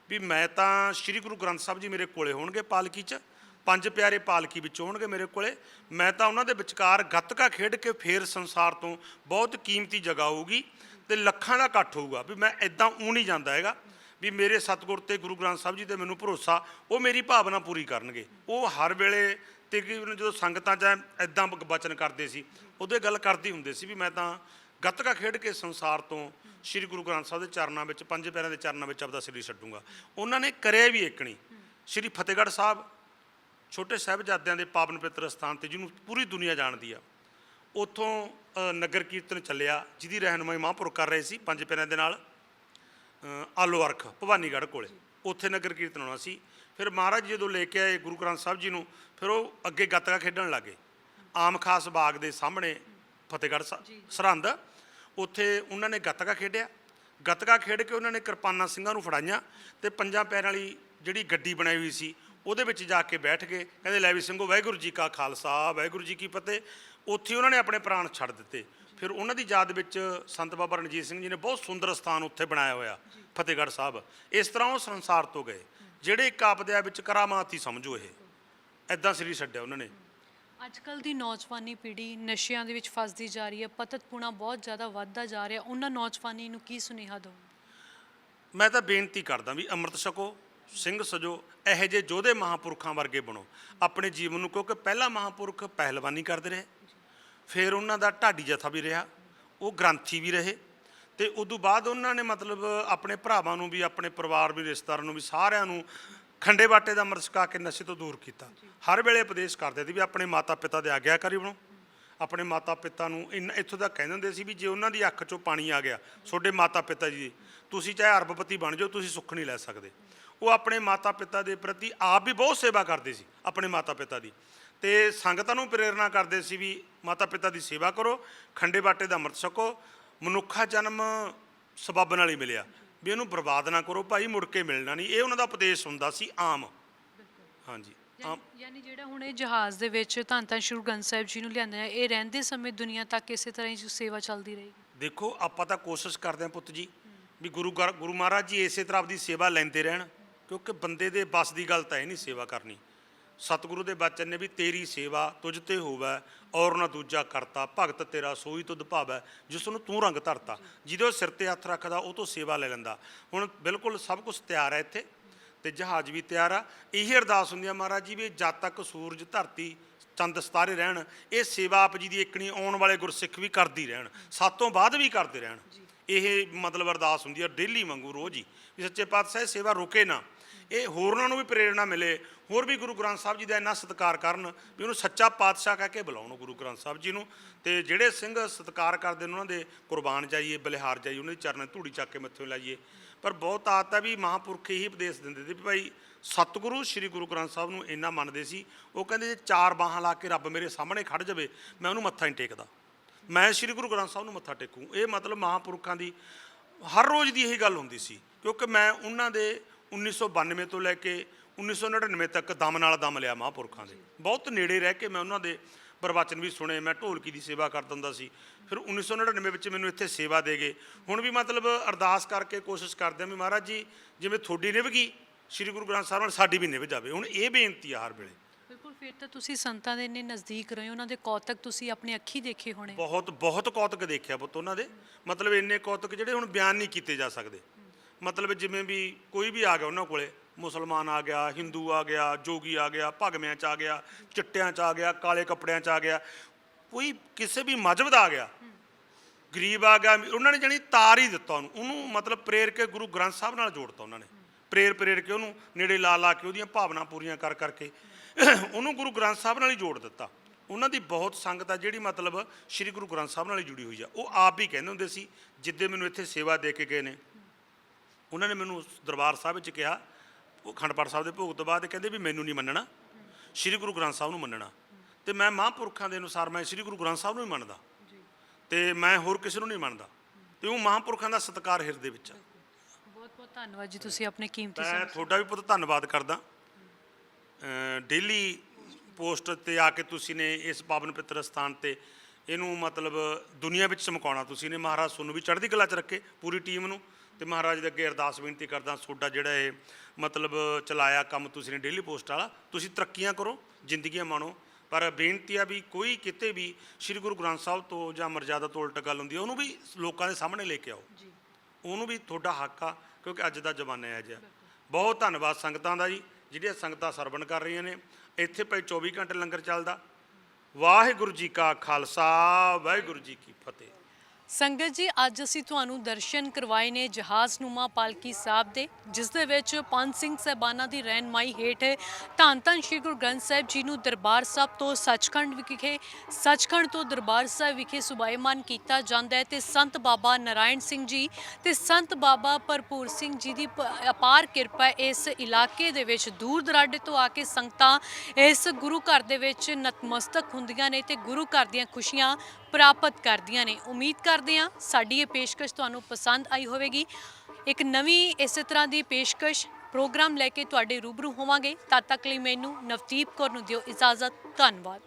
ਵੀ ਮੈਂ ਤਾਂ ਸ੍ਰੀ ਗੁਰੂ ਗ੍ਰੰਥ ਸਾਹਿਬ ਜੀ ਮੇਰੇ ਕੋਲੇ ਹੋਣਗੇ ਪਾਲਕੀ 'ਚ, ਪੰਜ ਪਿਆਰੇ ਪਾਲਕੀ ਵਿੱਚ ਹੋਣਗੇ ਮੇਰੇ ਕੋਲੇ। ਮੈਂ ਤਾਂ ਉਹਨਾਂ ਦੇ ਵਿਚਕਾਰ ਗੱਤਕਾ ਖੇਡ ਕੇ ਫੇਰ ਸੰਸਾਰ ਤੋਂ ਬਹੁਤ ਕੀਮਤੀ ਜਗ੍ਹਾ ਹੋਊਗੀ ਤੇ ਲੱਖਾਂ ਦਾ ਇਕੱਠ ਹੋਊਗਾ ਵੀ ਮੈਂ ਇਦਾਂ ਊਂ ਨਹੀਂ ਜਾਂਦਾ ਹੈਗਾ ਵੀ ਮੇਰੇ ਸਤਿਗੁਰ ਤੇ ਗੁਰੂ ਗ੍ਰੰਥ ਸਾਹਿਬ ਜੀ ਤੇ ਮੈਨੂੰ ਭਰੋਸਾ ਉਹ ਮੇਰੀ ਭਾਵਨਾ ਪੂਰੀ ਕਰਨਗੇ। ਉਹ ਹਰ ਵੇਲੇ ਤਕਰੀਬਨ ਜਦੋਂ ਸੰਗਤਾਂ 'ਚ ਐਦਾਂ ਬਚਨ ਕਰਦੇ ਸੀ, ਉਹਦੇ ਗੱਲ ਕਰਦੇ ਹੁੰਦੇ ਸੀ ਵੀ ਮੈਂ ਤਾਂ ਗੱਤਕਾ ਖੇਡ ਕੇ ਸੰਸਾਰ ਤੋਂ ਸ੍ਰੀ ਗੁਰੂ ਗ੍ਰੰਥ ਸਾਹਿਬ ਦੇ ਚਰਨਾਂ ਵਿੱਚ, ਪੰਜ ਪਿਆਰਿਆਂ ਦੇ ਚਰਨਾਂ ਵਿੱਚ ਆਪਦਾ ਸਰੀਰ ਛੱਡੂਗਾ। ਉਹਨਾਂ ਨੇ ਕਰਿਆ ਵੀ ਏਕਣੀ ਸ੍ਰੀ ਫਤਿਹਗੜ੍ਹ ਸਾਹਿਬ ਛੋਟੇ ਸਾਹਿਬਜ਼ਾਦਿਆਂ ਦੇ ਪਾਵਨ ਪਵਿੱਤਰ ਸਥਾਨ ਤੇ ਜਿਹਨੂੰ ਪੂਰੀ ਦੁਨੀਆ ਜਾਣਦੀ ਆ, ਉੱਥੋਂ ਨਗਰ ਕੀਰਤਨ ਚੱਲਿਆ, ਜਿਹਦੀ ਰਹਿਨੁਮਾਈ ਮਹਾਂਪੁਰ ਕਰ ਰਹੇ ਸੀ, ਪੰਜ ਪਿਆਰਿਆਂ ਦੇ ਨਾਲ ਆਲੋ ਅਰਖ, ਭਵਾਨੀਗੜ੍ਹ ਕੋਲੇ। ਉੱਥੇ ਨਗਰ ਕੀਰਤਨ ਹੋਣਾ ਸੀ। ਫਿਰ ਮਹਾਰਾਜ ਜਦੋਂ ਲੈ ਕੇ ਆਏ ਗੁਰੂ ਗ੍ਰੰਥ ਸਾਹਿਬ ਜੀ ਨੂੰ, ਫਿਰ ਉਹ ਅੱਗੇ ਗੱਤਕਾ ਖੇਡਣ ਲੱਗੇ। ਆਮ ਖਾਸ ਬਾਗ ਦੇ ਸਾਹਮਣੇ ਫਤਿਹਗੜ੍ਹ ਸਾਹਿਬ ਸਰਹੰਦ। ਉੱਥੇ ਉਹਨਾਂ ਨੇ ਗੱਤਕਾ ਖੇਡਿਆ। ਗੱਤਕਾ ਖੇਡ ਕੇ ਉਹਨਾਂ ਨੇ ਕਿਰਪਾਨਾਂ ਸਿੰਘਾਂ ਨੂੰ ਫੜਾਈਆਂ ਤੇ ਪੰਜਾਂ ਪੈਰਾਂ ਵਾਲੀ ਜਿਹੜੀ ਗੱਡੀ ਬਣਾਈ ਹੋਈ ਸੀ ਉਹਦੇ ਵਿੱਚ ਜਾ ਕੇ ਬੈਠ ਗਏ ਕਹਿੰਦੇ ਲੈ ਵੀ ਸਿੰਘੋ ਵਾਹਿਗੁਰੂ ਜੀ ਕਾ ਖਾਲਸਾ ਵਾਹਿਗੁਰੂ ਜੀ ਕੀ ਫਤਿਹ। ਉੱਥੇ ਉਹਨਾਂ ਨੇ ਆਪਣੇ ਪ੍ਰਾਣ ਛੱਡ ਦਿੱਤੇ। ਫਿਰ ਉਹਨਾਂ ਦੀ ਯਾਦ ਵਿੱਚ ਸੰਤ ਬਾਬਾ ਰਣਜੀਤ ਸਿੰਘ ਜੀ ਨੇ ਬਹੁਤ ਸੁੰਦਰ ਸਥਾਨ ਉੱਥੇ ਬਣਾਇਆ ਹੋਇਆ ਫਤਿਹਗੜ੍ਹ ਸਾਹਿਬ। ਇਸ ਤਰ੍ਹਾਂ ਉਹ ਸੰਸਾਰ ਤੋਂ ਗਏ। ਜਿਹੜੇ ਇੱਕ ਆਪਦੇ ਵਿੱਚ ਕਰਾਮਾਤ ਹੀ ਸਮਝੋ ਇਹ। ਐਦਾਂ ਸ੍ਰੀ ਛੱਡਿਆ ਉਹਨਾਂ ਨੇ। ਅੱਜ ਕੱਲ ਦੀ ਨੌਜਵਾਨੀ ਪੀੜ੍ਹੀ ਨਸ਼ਿਆਂ ਦੇ ਵਿੱਚ ਫਸਦੀ ਜਾ ਰਹੀ ਹੈ ਪਤਤਪੂਣਾ ਬਹੁਤ ਜ਼ਿਆਦਾ ਵੱਧਦਾ ਜਾ ਰਿਹਾ। ਉਹਨਾਂ ਨੌਜਵਾਨੀ ਨੂੰ ਕੀ ਸੁਨੇਹਾ ਦਿਓ ਮੈਂ ਤਾਂ ਬੇਨਤੀ ਕਰਦਾ ਵੀ ਅੰਮ੍ਰਿਤ ਛਕੋ, ਸਿੰਘ ਸਜੋ, ਇਹੋ ਜਿਹੇ ਯੋਧੇ ਮਹਾਪੁਰਖਾਂ ਵਰਗੇ ਬਣੋ। ਆਪਣੇ ਜੀਵਨ ਨੂੰ ਕਿਉਂਕਿ ਪਹਿਲਾ ਮਹਾਪੁਰਖ ਪਹਿਲਵਾਨੀ ਕਰਦੇ ਰਹੇ। ਫਿਰ ਉਹਨਾਂ ਦਾ ਢਾਡੀ ਜਥਾ ਵੀ ਰਿਹਾ, ਉਹ ਗ੍ਰੰਥੀ ਵੀ ਰਹੇ ਤੇ ਉਦੋਂ ਬਾਅਦ ਉਹਨਾਂ ਨੇ ਮਤਲਬ ਆਪਣੇ ਭਰਾਵਾਂ ਨੂੰ ਵੀ, ਆਪਣੇ ਪਰਿਵਾਰ ਵੀ, ਰਿਸ਼ਤੇਦਾਰਾਂ ਨੂੰ ਵੀ ਸਾਰਿਆਂ ਨੂੰ ਖੰਡੇ ਬਾਟੇ ਦਾ ਅੰਮ੍ਰਿਤ ਛਕਾ ਕੇ ਨਸ਼ੇ ਤੋਂ ਦੂਰ ਕੀਤਾ। ਹਰ ਵੇਲੇ ਉਪਦੇਸ਼ ਕਰਦੇ ਸੀ ਵੀ ਆਪਣੇ ਮਾਤਾ ਪਿਤਾ ਦੇ ਆਗਿਆਕਾਰੀ ਬਣੋ। ਆਪਣੇ ਮਾਤਾ ਪਿਤਾ ਨੂੰ ਇੰਨਾ, ਇੱਥੋਂ ਤੱਕ ਕਹਿੰਦੇ ਹੁੰਦੇ ਸੀ ਵੀ ਜੇ ਉਹਨਾਂ ਦੀ ਅੱਖ 'ਚੋਂ ਪਾਣੀ ਆ ਗਿਆ, ਤੁਹਾਡੇ ਮਾਤਾ ਪਿਤਾ ਜੀ, ਤੁਸੀਂ ਚਾਹੇ ਅਰਬਪਤੀ ਬਣ ਜਾਓ, ਤੁਸੀਂ ਸੁੱਖ ਨਹੀਂ ਲੈ ਸਕਦੇ। ਉਹ ਆਪਣੇ ਮਾਤਾ ਪਿਤਾ ਦੇ ਪ੍ਰਤੀ ਆਪ ਵੀ ਬਹੁਤ ਸੇਵਾ ਕਰਦੇ ਸੀ, ਆਪਣੇ ਮਾਤਾ ਪਿਤਾ ਦੀ। ਤੇ ਸੰਗਤਾਂ ਨੂੰ ਪ੍ਰੇਰਣਾ ਕਰਦੇ ਸੀ ਵੀ ਮਾਤਾ ਪਿਤਾ ਦੀ ਸੇਵਾ ਕਰੋ, ਖੰਡੇ ਬਾਟੇ ਦਾ ਅੰਮ੍ਰਿਤ ਛਕੋ। ਮਨੁੱਖਾ ਜਨਮ ਸਬੱਬ ਨਾਲ ਹੀ ਮਿਲਿਆ। ਵੀ ਇਹਨੂੰ ਬਰਬਾਦ ਨਾ ਕਰੋ ਭਾਈ ਮੁੜ ਕੇ ਮਿਲਣਾ ਨਹੀਂ। ਇਹ ਉਹਨਾਂ ਦਾ ਉਪਦੇਸ਼ ਹੁੰਦਾ ਸੀ ਆਮ। ਹਾਂਜੀ ਆਮ। ਯਾਨੀ ਜਿਹੜਾ ਹੁਣ ਇਹ ਜਹਾਜ਼ ਦੇ ਵਿੱਚ ਧੰਨ ਧੰਨ ਸ਼੍ਰੀ ਗ੍ਰੰਥ ਸਾਹਿਬ ਜੀ ਨੂੰ ਲਿਆਂਦਾ ਹੈ ਇਹ ਰਹਿੰਦੇ ਸਮੇਂ ਦੁਨੀਆ ਤੱਕ ਇਸੇ ਤਰ੍ਹਾਂ ਹੀ ਸੇਵਾ ਚੱਲਦੀ ਰਹੇਗੀ। ਦੇਖੋ ਆਪਾਂ ਤਾਂ ਕੋਸ਼ਿਸ਼ ਕਰਦੇ ਹਾਂ ਪੁੱਤ ਜੀ ਵੀ ਗਰ ਗੁਰੂ ਮਹਾਰਾਜ ਜੀ ਇਸੇ ਤਰ੍ਹਾਂ ਆਪਦੀ ਸੇਵਾ ਲੈਂਦੇ ਰਹਿਣ ਕਿਉਂਕਿ ਬੰਦੇ ਦੇ ਬਸ ਦੀ ਗੱਲ ਤਾਂ ਇਹ ਨਹੀਂ ਸੇਵਾ ਕਰਨੀ। ਸਤਿਗੁਰੂ ਦੇ ਬਚਨ ਨੇ ਵੀ ਤੇਰੀ ਸੇਵਾ ਤੁਝ ਤੇ ਹੋਵੇ ਔਰ ਨਾ ਦੂਜਾ ਕਰਤਾ। ਭਗਤ ਤੇਰਾ ਸੋਈ ਤੁਧ ਭਾਵੈ ਜਿਸ ਨੂੰ ਤੂੰ ਰੰਗ ਧਰਤਾ। ਜਿਹਦੇ ਸਿਰ ਤੇ ਹੱਥ ਰੱਖਦਾ ਉਹ ਤੋਂ ਸੇਵਾ ਲੈ ਲੈਂਦਾ। ਹੁਣ ਬਿਲਕੁਲ ਸਭ ਕੁਝ ਤਿਆਰ ਹੈ ਇੱਥੇ ਤੇ ਜਹਾਜ਼ ਵੀ ਤਿਆਰ ਆ। ਇਹੀ ਅਰਦਾਸ ਹੁੰਦੀ ਆ ਮਹਾਰਾਜ ਜੀ ਵੀ ਜਦ ਤੱਕ ਸੂਰਜ ਧਰਤੀ ਚੰਦ ਸਤਾਰੇ ਰਹਿਣ ਇਹ ਸੇਵਾ ਆਪ ਜੀ ਦੀ ਇਕਣੀ ਆਉਣ ਵਾਲੇ ਗੁਰਸਿੱਖ ਵੀ ਕਰਦੀ ਰਹਿਣ ਸਾਤੋਂ ਬਾਅਦ ਵੀ ਕਰਦੇ ਰਹਿਣ। ਇਹ ਮਤਲਬ ਅਰਦਾਸ ਹੁੰਦੀ ਆ ਡੇਲੀ ਵਾਂਗੂ ਰੋਜ਼ ਹੀ। ਵੀ ਸੱਚੇ ਪਾਤਸ਼ਾਹ ਸੇਵਾ ਰੁਕੇ ਨਾ। ਇਹ ਹੋਰਨਾਂ ਨੂੰ ਵੀ ਪ੍ਰੇਰਣਾ ਮਿਲੇ। ਹੋਰ ਵੀ ਗੁਰੂ ਗ੍ਰੰਥ ਸਾਹਿਬ ਜੀ ਦਾ ਇੰਨਾ ਸਤਿਕਾਰ ਕਰਨ ਵੀ ਉਹਨੂੰ ਸੱਚਾ ਪਾਤਸ਼ਾਹ ਕਹਿ ਕੇ ਬੁਲਾਉਣ ਗੁਰੂ ਗ੍ਰੰਥ ਸਾਹਿਬ ਜੀ ਨੂੰ। ਤੇ ਜਿਹੜੇ ਸਿੰਘ ਸਤਿਕਾਰ ਕਰਦੇ ਨੇ ਉਹਨਾਂ ਦੇ ਕੁਰਬਾਨ ਜਾਈਏ, ਬਲਿਹਾਰ ਜਾਈਏ, ਉਹਨਾਂ ਦੇ ਚਰਨਾਂ ਧੂੜੀ ਚੱਕ ਕੇ ਮੱਥੇ ਲਾਈਏ। ਪਰ ਬਹੁਤ ਆਦਤ ਹੈ ਵੀ ਮਹਾਂਪੁਰਖ ਇਹੀ ਉਪਦੇਸ਼ ਦਿੰਦੇ ਸੀ ਵੀ ਭਾਈ ਸਤਿਗੁਰੂ ਸ੍ਰੀ ਗੁਰੂ ਗ੍ਰੰਥ ਸਾਹਿਬ ਨੂੰ ਇੰਨਾ ਮੰਨਦੇ ਸੀ, ਉਹ ਕਹਿੰਦੇ ਜੇ ਚਾਰ ਬਾਹਾਂ ਲਾ ਕੇ ਰੱਬ ਮੇਰੇ ਸਾਹਮਣੇ ਖੜ ਜਾਵੇ, ਮੈਂ ਉਹਨੂੰ ਮੱਥਾ ਨਹੀਂ ਟੇਕਦਾ। ਮੈਂ ਸ੍ਰੀ ਗੁਰੂ ਗ੍ਰੰਥ ਸਾਹਿਬ ਨੂੰ ਮੱਥਾ ਟੇਕੂ। ਇਹ ਮਤਲਬ ਮਹਾਂਪੁਰਖਾਂ ਦੀ ਹਰ ਰੋਜ਼ ਦੀ ਇਹੀ ਗੱਲ ਹੁੰਦੀ ਸੀ, ਕਿਉਂਕਿ ਮੈਂ ਉਹਨਾਂ ਦੇ 1992 ਤੋਂ ਲੈ ਕੇ 1999 ਤੱਕ ਦਮ ਨਾਲ ਦਮ ਲਿਆ ਮਹਾਂਪੁਰਖਾਂ ਦੇ। ਬਹੁਤ ਨੇੜੇ ਰਹਿ ਕੇ ਮੈਂ ਉਹਨਾਂ ਦੇ ਪ੍ਰਵਚਨ ਵੀ ਸੁਣੇ ਮੈਂ ਢੋਲਕੀ ਦੀ ਸੇਵਾ ਕਰਦਾ ਹੁੰਦਾ ਸੀ। ਫਿਰ 1999 ਵਿੱਚ ਮੈਨੂੰ ਇੱਥੇ ਸੇਵਾ ਦੇ ਗਏ। ਹੁਣ ਵੀ ਮਤਲਬ ਅਰਦਾਸ ਕਰਕੇ ਕੋਸ਼ਿਸ਼ ਕਰਦੇ ਹਾਂ ਵੀ ਮਹਾਰਾਜ ਜੀ ਜਿਵੇਂ ਤੁਹਾਡੀ ਨਿਭ ਗਈ ਸ੍ਰੀ ਗੁਰੂ ਗ੍ਰੰਥ ਸਾਹਿਬ ਨਾਲ ਸਾਡੀ ਵੀ ਨਿਭ ਜਾਵੇ। ਹੁਣ ਇਹ ਬੇਨਤੀ ਆ ਹਰ ਵੇਲੇ। ਬਿਲਕੁਲ ਫਿਰ ਤਾਂ ਤੁਸੀਂ ਸੰਤਾਂ ਦੇ ਇੰਨੇ ਨਜ਼ਦੀਕ ਰਹੇ ਉਹਨਾਂ ਦੇ ਕੌਤਕ ਤੁਸੀਂ ਆਪਣੇ ਅੱਖੀ ਦੇਖੇ ਹੋਣੇ। ਬਹੁਤ ਬਹੁਤ ਕੌਤਕ ਦੇਖਿਆ ਪੁੱਤ ਉਹਨਾਂ ਦੇ। ਮਤਲਬ ਇੰਨੇ ਕੌਤਕ ਜਿਹੜੇ ਹੁਣ ਬਿਆਨ ਨਹੀਂ ਕੀਤੇ ਜਾ ਸਕਦੇ। ਮਤਲਬ ਜਿਵੇਂ ਵੀ ਕੋਈ ਵੀ ਆ ਗਿਆ ਉਹਨਾਂ ਕੋਲੇ, ਮੁਸਲਮਾਨ ਆ ਗਿਆ, ਹਿੰਦੂ ਆ ਗਿਆ, ਜੋਗੀ ਆ ਗਿਆ, ਭਗਵਿਆਂ ਚ ਆ ਗਿਆ, ਚਿੱਟਿਆਂ ਚ ਆ ਗਿਆ, ਕਾਲੇ ਕੱਪੜਿਆਂ ਚ ਆ ਗਿਆ, ਕੋਈ ਕਿਸੇ ਵੀ ਮਜਹਬ ਦਾ ਆ ਗਿਆ, ਗਰੀਬ ਆ ਗਿਆ, ਉਹਨਾਂ ਨੇ ਜਾਣੀ ਤਾਰ ਹੀ ਦਿੱਤਾ ਉਹਨੂੰ। ਉਹਨੂੰ ਮਤਲਬ ਪ੍ਰੇਰ ਕੇ ਗੁਰੂ ਗ੍ਰੰਥ ਸਾਹਿਬ ਨਾਲ ਜੋੜਤਾ ਉਹਨਾਂ ਨੇ। ਪ੍ਰੇਰ ਪ੍ਰੇਰ ਕੇ ਉਹਨੂੰ ਨੇੜੇ ਲਾ ਲਾ ਕੇ ਉਹਦੀਆਂ ਭਾਵਨਾ ਪੂਰੀਆਂ ਕਰ ਕਰਕੇ ਉਹਨੂੰ ਗੁਰੂ ਗ੍ਰੰਥ ਸਾਹਿਬ ਨਾਲ ਹੀ ਜੋੜ ਦਿੱਤਾ। ਉਹਨਾਂ ਦੀ ਬਹੁਤ ਸੰਗਤ ਆ ਜਿਹੜੀ ਮਤਲਬ ਸ੍ਰੀ ਗੁਰੂ ਗ੍ਰੰਥ ਸਾਹਿਬ ਨਾਲ ਹੀ ਜੁੜੀ ਹੋਈ ਆ। ਉਹ ਆਪ ਹੀ ਕਹਿੰਦੇ ਹੁੰਦੇ ਸੀ, ਜਿੱਦੇ ਮੈਨੂੰ ਇੱਥੇ ਸੇਵਾ ਦੇ ਕੇ ਗਏ ਨੇ ਉਹਨਾਂ ਨੇ ਮੈਨੂੰ ਦਰਬਾਰ ਸਾਹਿਬ ਵਿੱਚ ਕਿਹਾ ਉਹ ਅਖੰਡ ਪਾਠ ਸਾਹਿਬ ਦੇ ਭੋਗ ਤੋਂ ਬਾਅਦ ਕਹਿੰਦੇ ਵੀ ਮੈਨੂੰ ਨਹੀਂ ਮੰਨਣਾ ਸ੍ਰੀ ਗੁਰੂ ਗ੍ਰੰਥ ਸਾਹਿਬ ਨੂੰ ਮੰਨਣਾ। ਤੇ ਮੈਂ ਮਹਾਂਪੁਰਖਾਂ ਦੇ ਅਨੁਸਾਰ ਮੈਂ ਸ੍ਰੀ ਗੁਰੂ ਗ੍ਰੰਥ ਸਾਹਿਬ ਨੂੰ ਹੀ ਮੰਨਦਾ। ਤੇ ਮੈਂ ਹੋਰ ਕਿਸੇ ਨੂੰ ਨਹੀਂ ਮੰਨਦਾ। ਤੇ ਉਹ ਮਹਾਂਪੁਰਖਾਂ ਦਾ ਸਤਿਕਾਰ ਹਿਰਦੇ ਵਿੱਚ ਆ। ਬਹੁਤ ਬਹੁਤ ਧੰਨਵਾਦ ਜੀ ਤੁਸੀਂ ਆਪਣੇ ਕੀਮਤੀ ਮੈਂ ਤੁਹਾਡਾ ਵੀ ਬਹੁਤ ਧੰਨਵਾਦ ਕਰਦਾ। ਡੇਲੀ ਪੋਸਟ ਤੇ ਆ ਕੇ ਤੁਸੀਂ ਨੇ ਇਸ ਪਾਵਨ ਪਿੱਤਰ ਸਥਾਨ ਤੇ ਇਹਨੂੰ ਮਤਲਬ ਦੁਨੀਆ ਵਿੱਚ ਚਮਕਾਉਣਾ। ਤੁਸੀਂ ਨੇ ਮਹਾਰਾਜ ਤੁਹਾਨੂੰ ਵੀ ਚੜ੍ਹਦੀ ਕਲਾ 'ਚ ਰੱਖੇ ਪੂਰੀ ਟੀਮ ਨੂੰ। ਤੇ ਮਹਾਰਾਜ ਦੇ ਅੱਗੇ ਅਰਦਾਸ ਬੇਨਤੀ ਕਰਦਾ ਤੁਹਾਡਾ ਜਿਹੜਾ ਇਹ ਮਤਲਬ ਚਲਾਇਆ ਕੰਮ ਤੁਸੀਂ ਨੇ ਡੇਲੀ ਪੋਸਟ ਵਾਲਾ ਤੁਸੀਂ ਤਰੱਕੀਆਂ ਕਰੋ ਜ਼ਿੰਦਗੀਆਂ ਮਾਣੋ। ਪਰ ਬੇਨਤੀ ਆ ਵੀ ਕੋਈ ਕਿਤੇ ਵੀ ਸ੍ਰੀ ਗੁਰੂ ਗ੍ਰੰਥ ਸਾਹਿਬ ਤੋਂ ਜਾਂ ਮਰਜ਼ਾਦਾ ਤੋਂ ਉਲਟ ਗੱਲ ਹੁੰਦੀ ਹੈ ਉਹਨੂੰ ਵੀ ਲੋਕਾਂ ਦੇ ਸਾਹਮਣੇ ਲੈ ਕੇ ਆਓ। ਜੀ। ਉਹਨੂੰ ਵੀ ਤੁਹਾਡਾ ਹੱਕ ਆ ਕਿਉਂਕਿ ਅੱਜ ਦਾ ਜ਼ਮਾਨਾ ਹੈ ਜਿਹਾ। ਬਹੁਤ ਧੰਨਵਾਦ ਸੰਗਤਾਂ ਦਾ ਜੀ ਜਿਹੜੀਆਂ ਸੰਗਤਾਂ ਸਰਵਣ ਕਰ ਰਹੀਆਂ ਨੇ। ਇੱਥੇ ਭਾਈ 24 ਘੰਟੇ ਲੰਗਰ ਚੱਲਦਾ। ਵਾਹਿਗੁਰੂ ਜੀ ਕਾ ਖਾਲਸਾ ਵਾਹਿਗੁਰੂ ਜੀ ਕੀ ਫਤਿਹ। ਸੰਗਤ ਜੀ, ਅੱਜ ਅਸੀਂ ਤੁਹਾਨੂੰ ਦਰਸ਼ਨ ਕਰਵਾਏ ਨੇ ਜਹਾਜ਼ਨੁਮਾ ਪਾਲਕੀ ਸਾਹਿਬ ਦੇ, ਜਿਸ ਦੇ ਵਿੱਚ ਪੰਜ ਸਿੰਘ ਸਹਿਬਾਨਾਂ ਦੀ ਰਹਿਨਮਾਈ ਹੇਠ ਧੰਨ ਧੰਨ ਸ਼੍ਰੀ ਗੁਰੂ ਗ੍ਰੰਥ ਸਾਹਿਬ ਜੀ ਨੂੰ ਦਰਬਾਰ ਸਾਹਿਬ ਤੋਂ ਸੱਚਖੰਡ ਵਿਖੇ, ਸੱਚਖੰਡ ਤੋਂ ਦਰਬਾਰ ਸਾਹਿਬ ਵਿਖੇ ਸੁਭਾਇਮਾਨ ਕੀਤਾ ਜਾਂਦਾ ਹੈ ਤੇ ਸੰਤ ਬਾਬਾ ਨਾਰਾਇਣ ਸਿੰਘ ਜੀ ਤੇ ਸੰਤ ਬਾਬਾ ਭਰਪੂਰ ਸਿੰਘ ਜੀ ਦੀ ਪ- ਅਪਾਰ ਕਿਰਪਾ ਇਸ ਇਲਾਕੇ ਦੇ ਵਿੱਚ ਦੂਰ ਦਰਾਡੇ ਤੋਂ ਆ ਕੇ ਸੰਗਤਾਂ ਇਸ ਗੁਰੂ ਘਰ ਦੇ ਵਿੱਚ ਨਤਮਸਤਕ ਹੁੰਦੀਆਂ ਨੇ ਤੇ ਗੁਰੂ ਘਰ ਦੀਆਂ ਖੁਸ਼ੀਆਂ ਪ੍ਰਾਪਤ ਕਰਦੀਆਂ ਨੇ। ਉਮੀਦ ਕਰਦੇ ਹਾਂ ਸਾਡੀ ਇਹ ਪੇਸ਼ਕਸ਼ ਤੁਹਾਨੂੰ ਪਸੰਦ ਆਈ ਹੋਵੇਗੀ। ਇੱਕ ਨਵੀਂ ਇਸੇ ਤਰ੍ਹਾਂ ਦੀ ਪੇਸ਼ਕਸ਼ ਪ੍ਰੋਗਰਾਮ ਲੈ ਕੇ ਤੁਹਾਡੇ ਰੂਬਰੂ ਹੋਵਾਂਗੇ। ਤਦ ਤੱਕ ਲਈ ਮੈਨੂੰ ਨਵਦੀਪ ਕੌਰ ਨੂੰ ਦਿਓ ਇਜਾਜ਼ਤ। ਧੰਨਵਾਦ।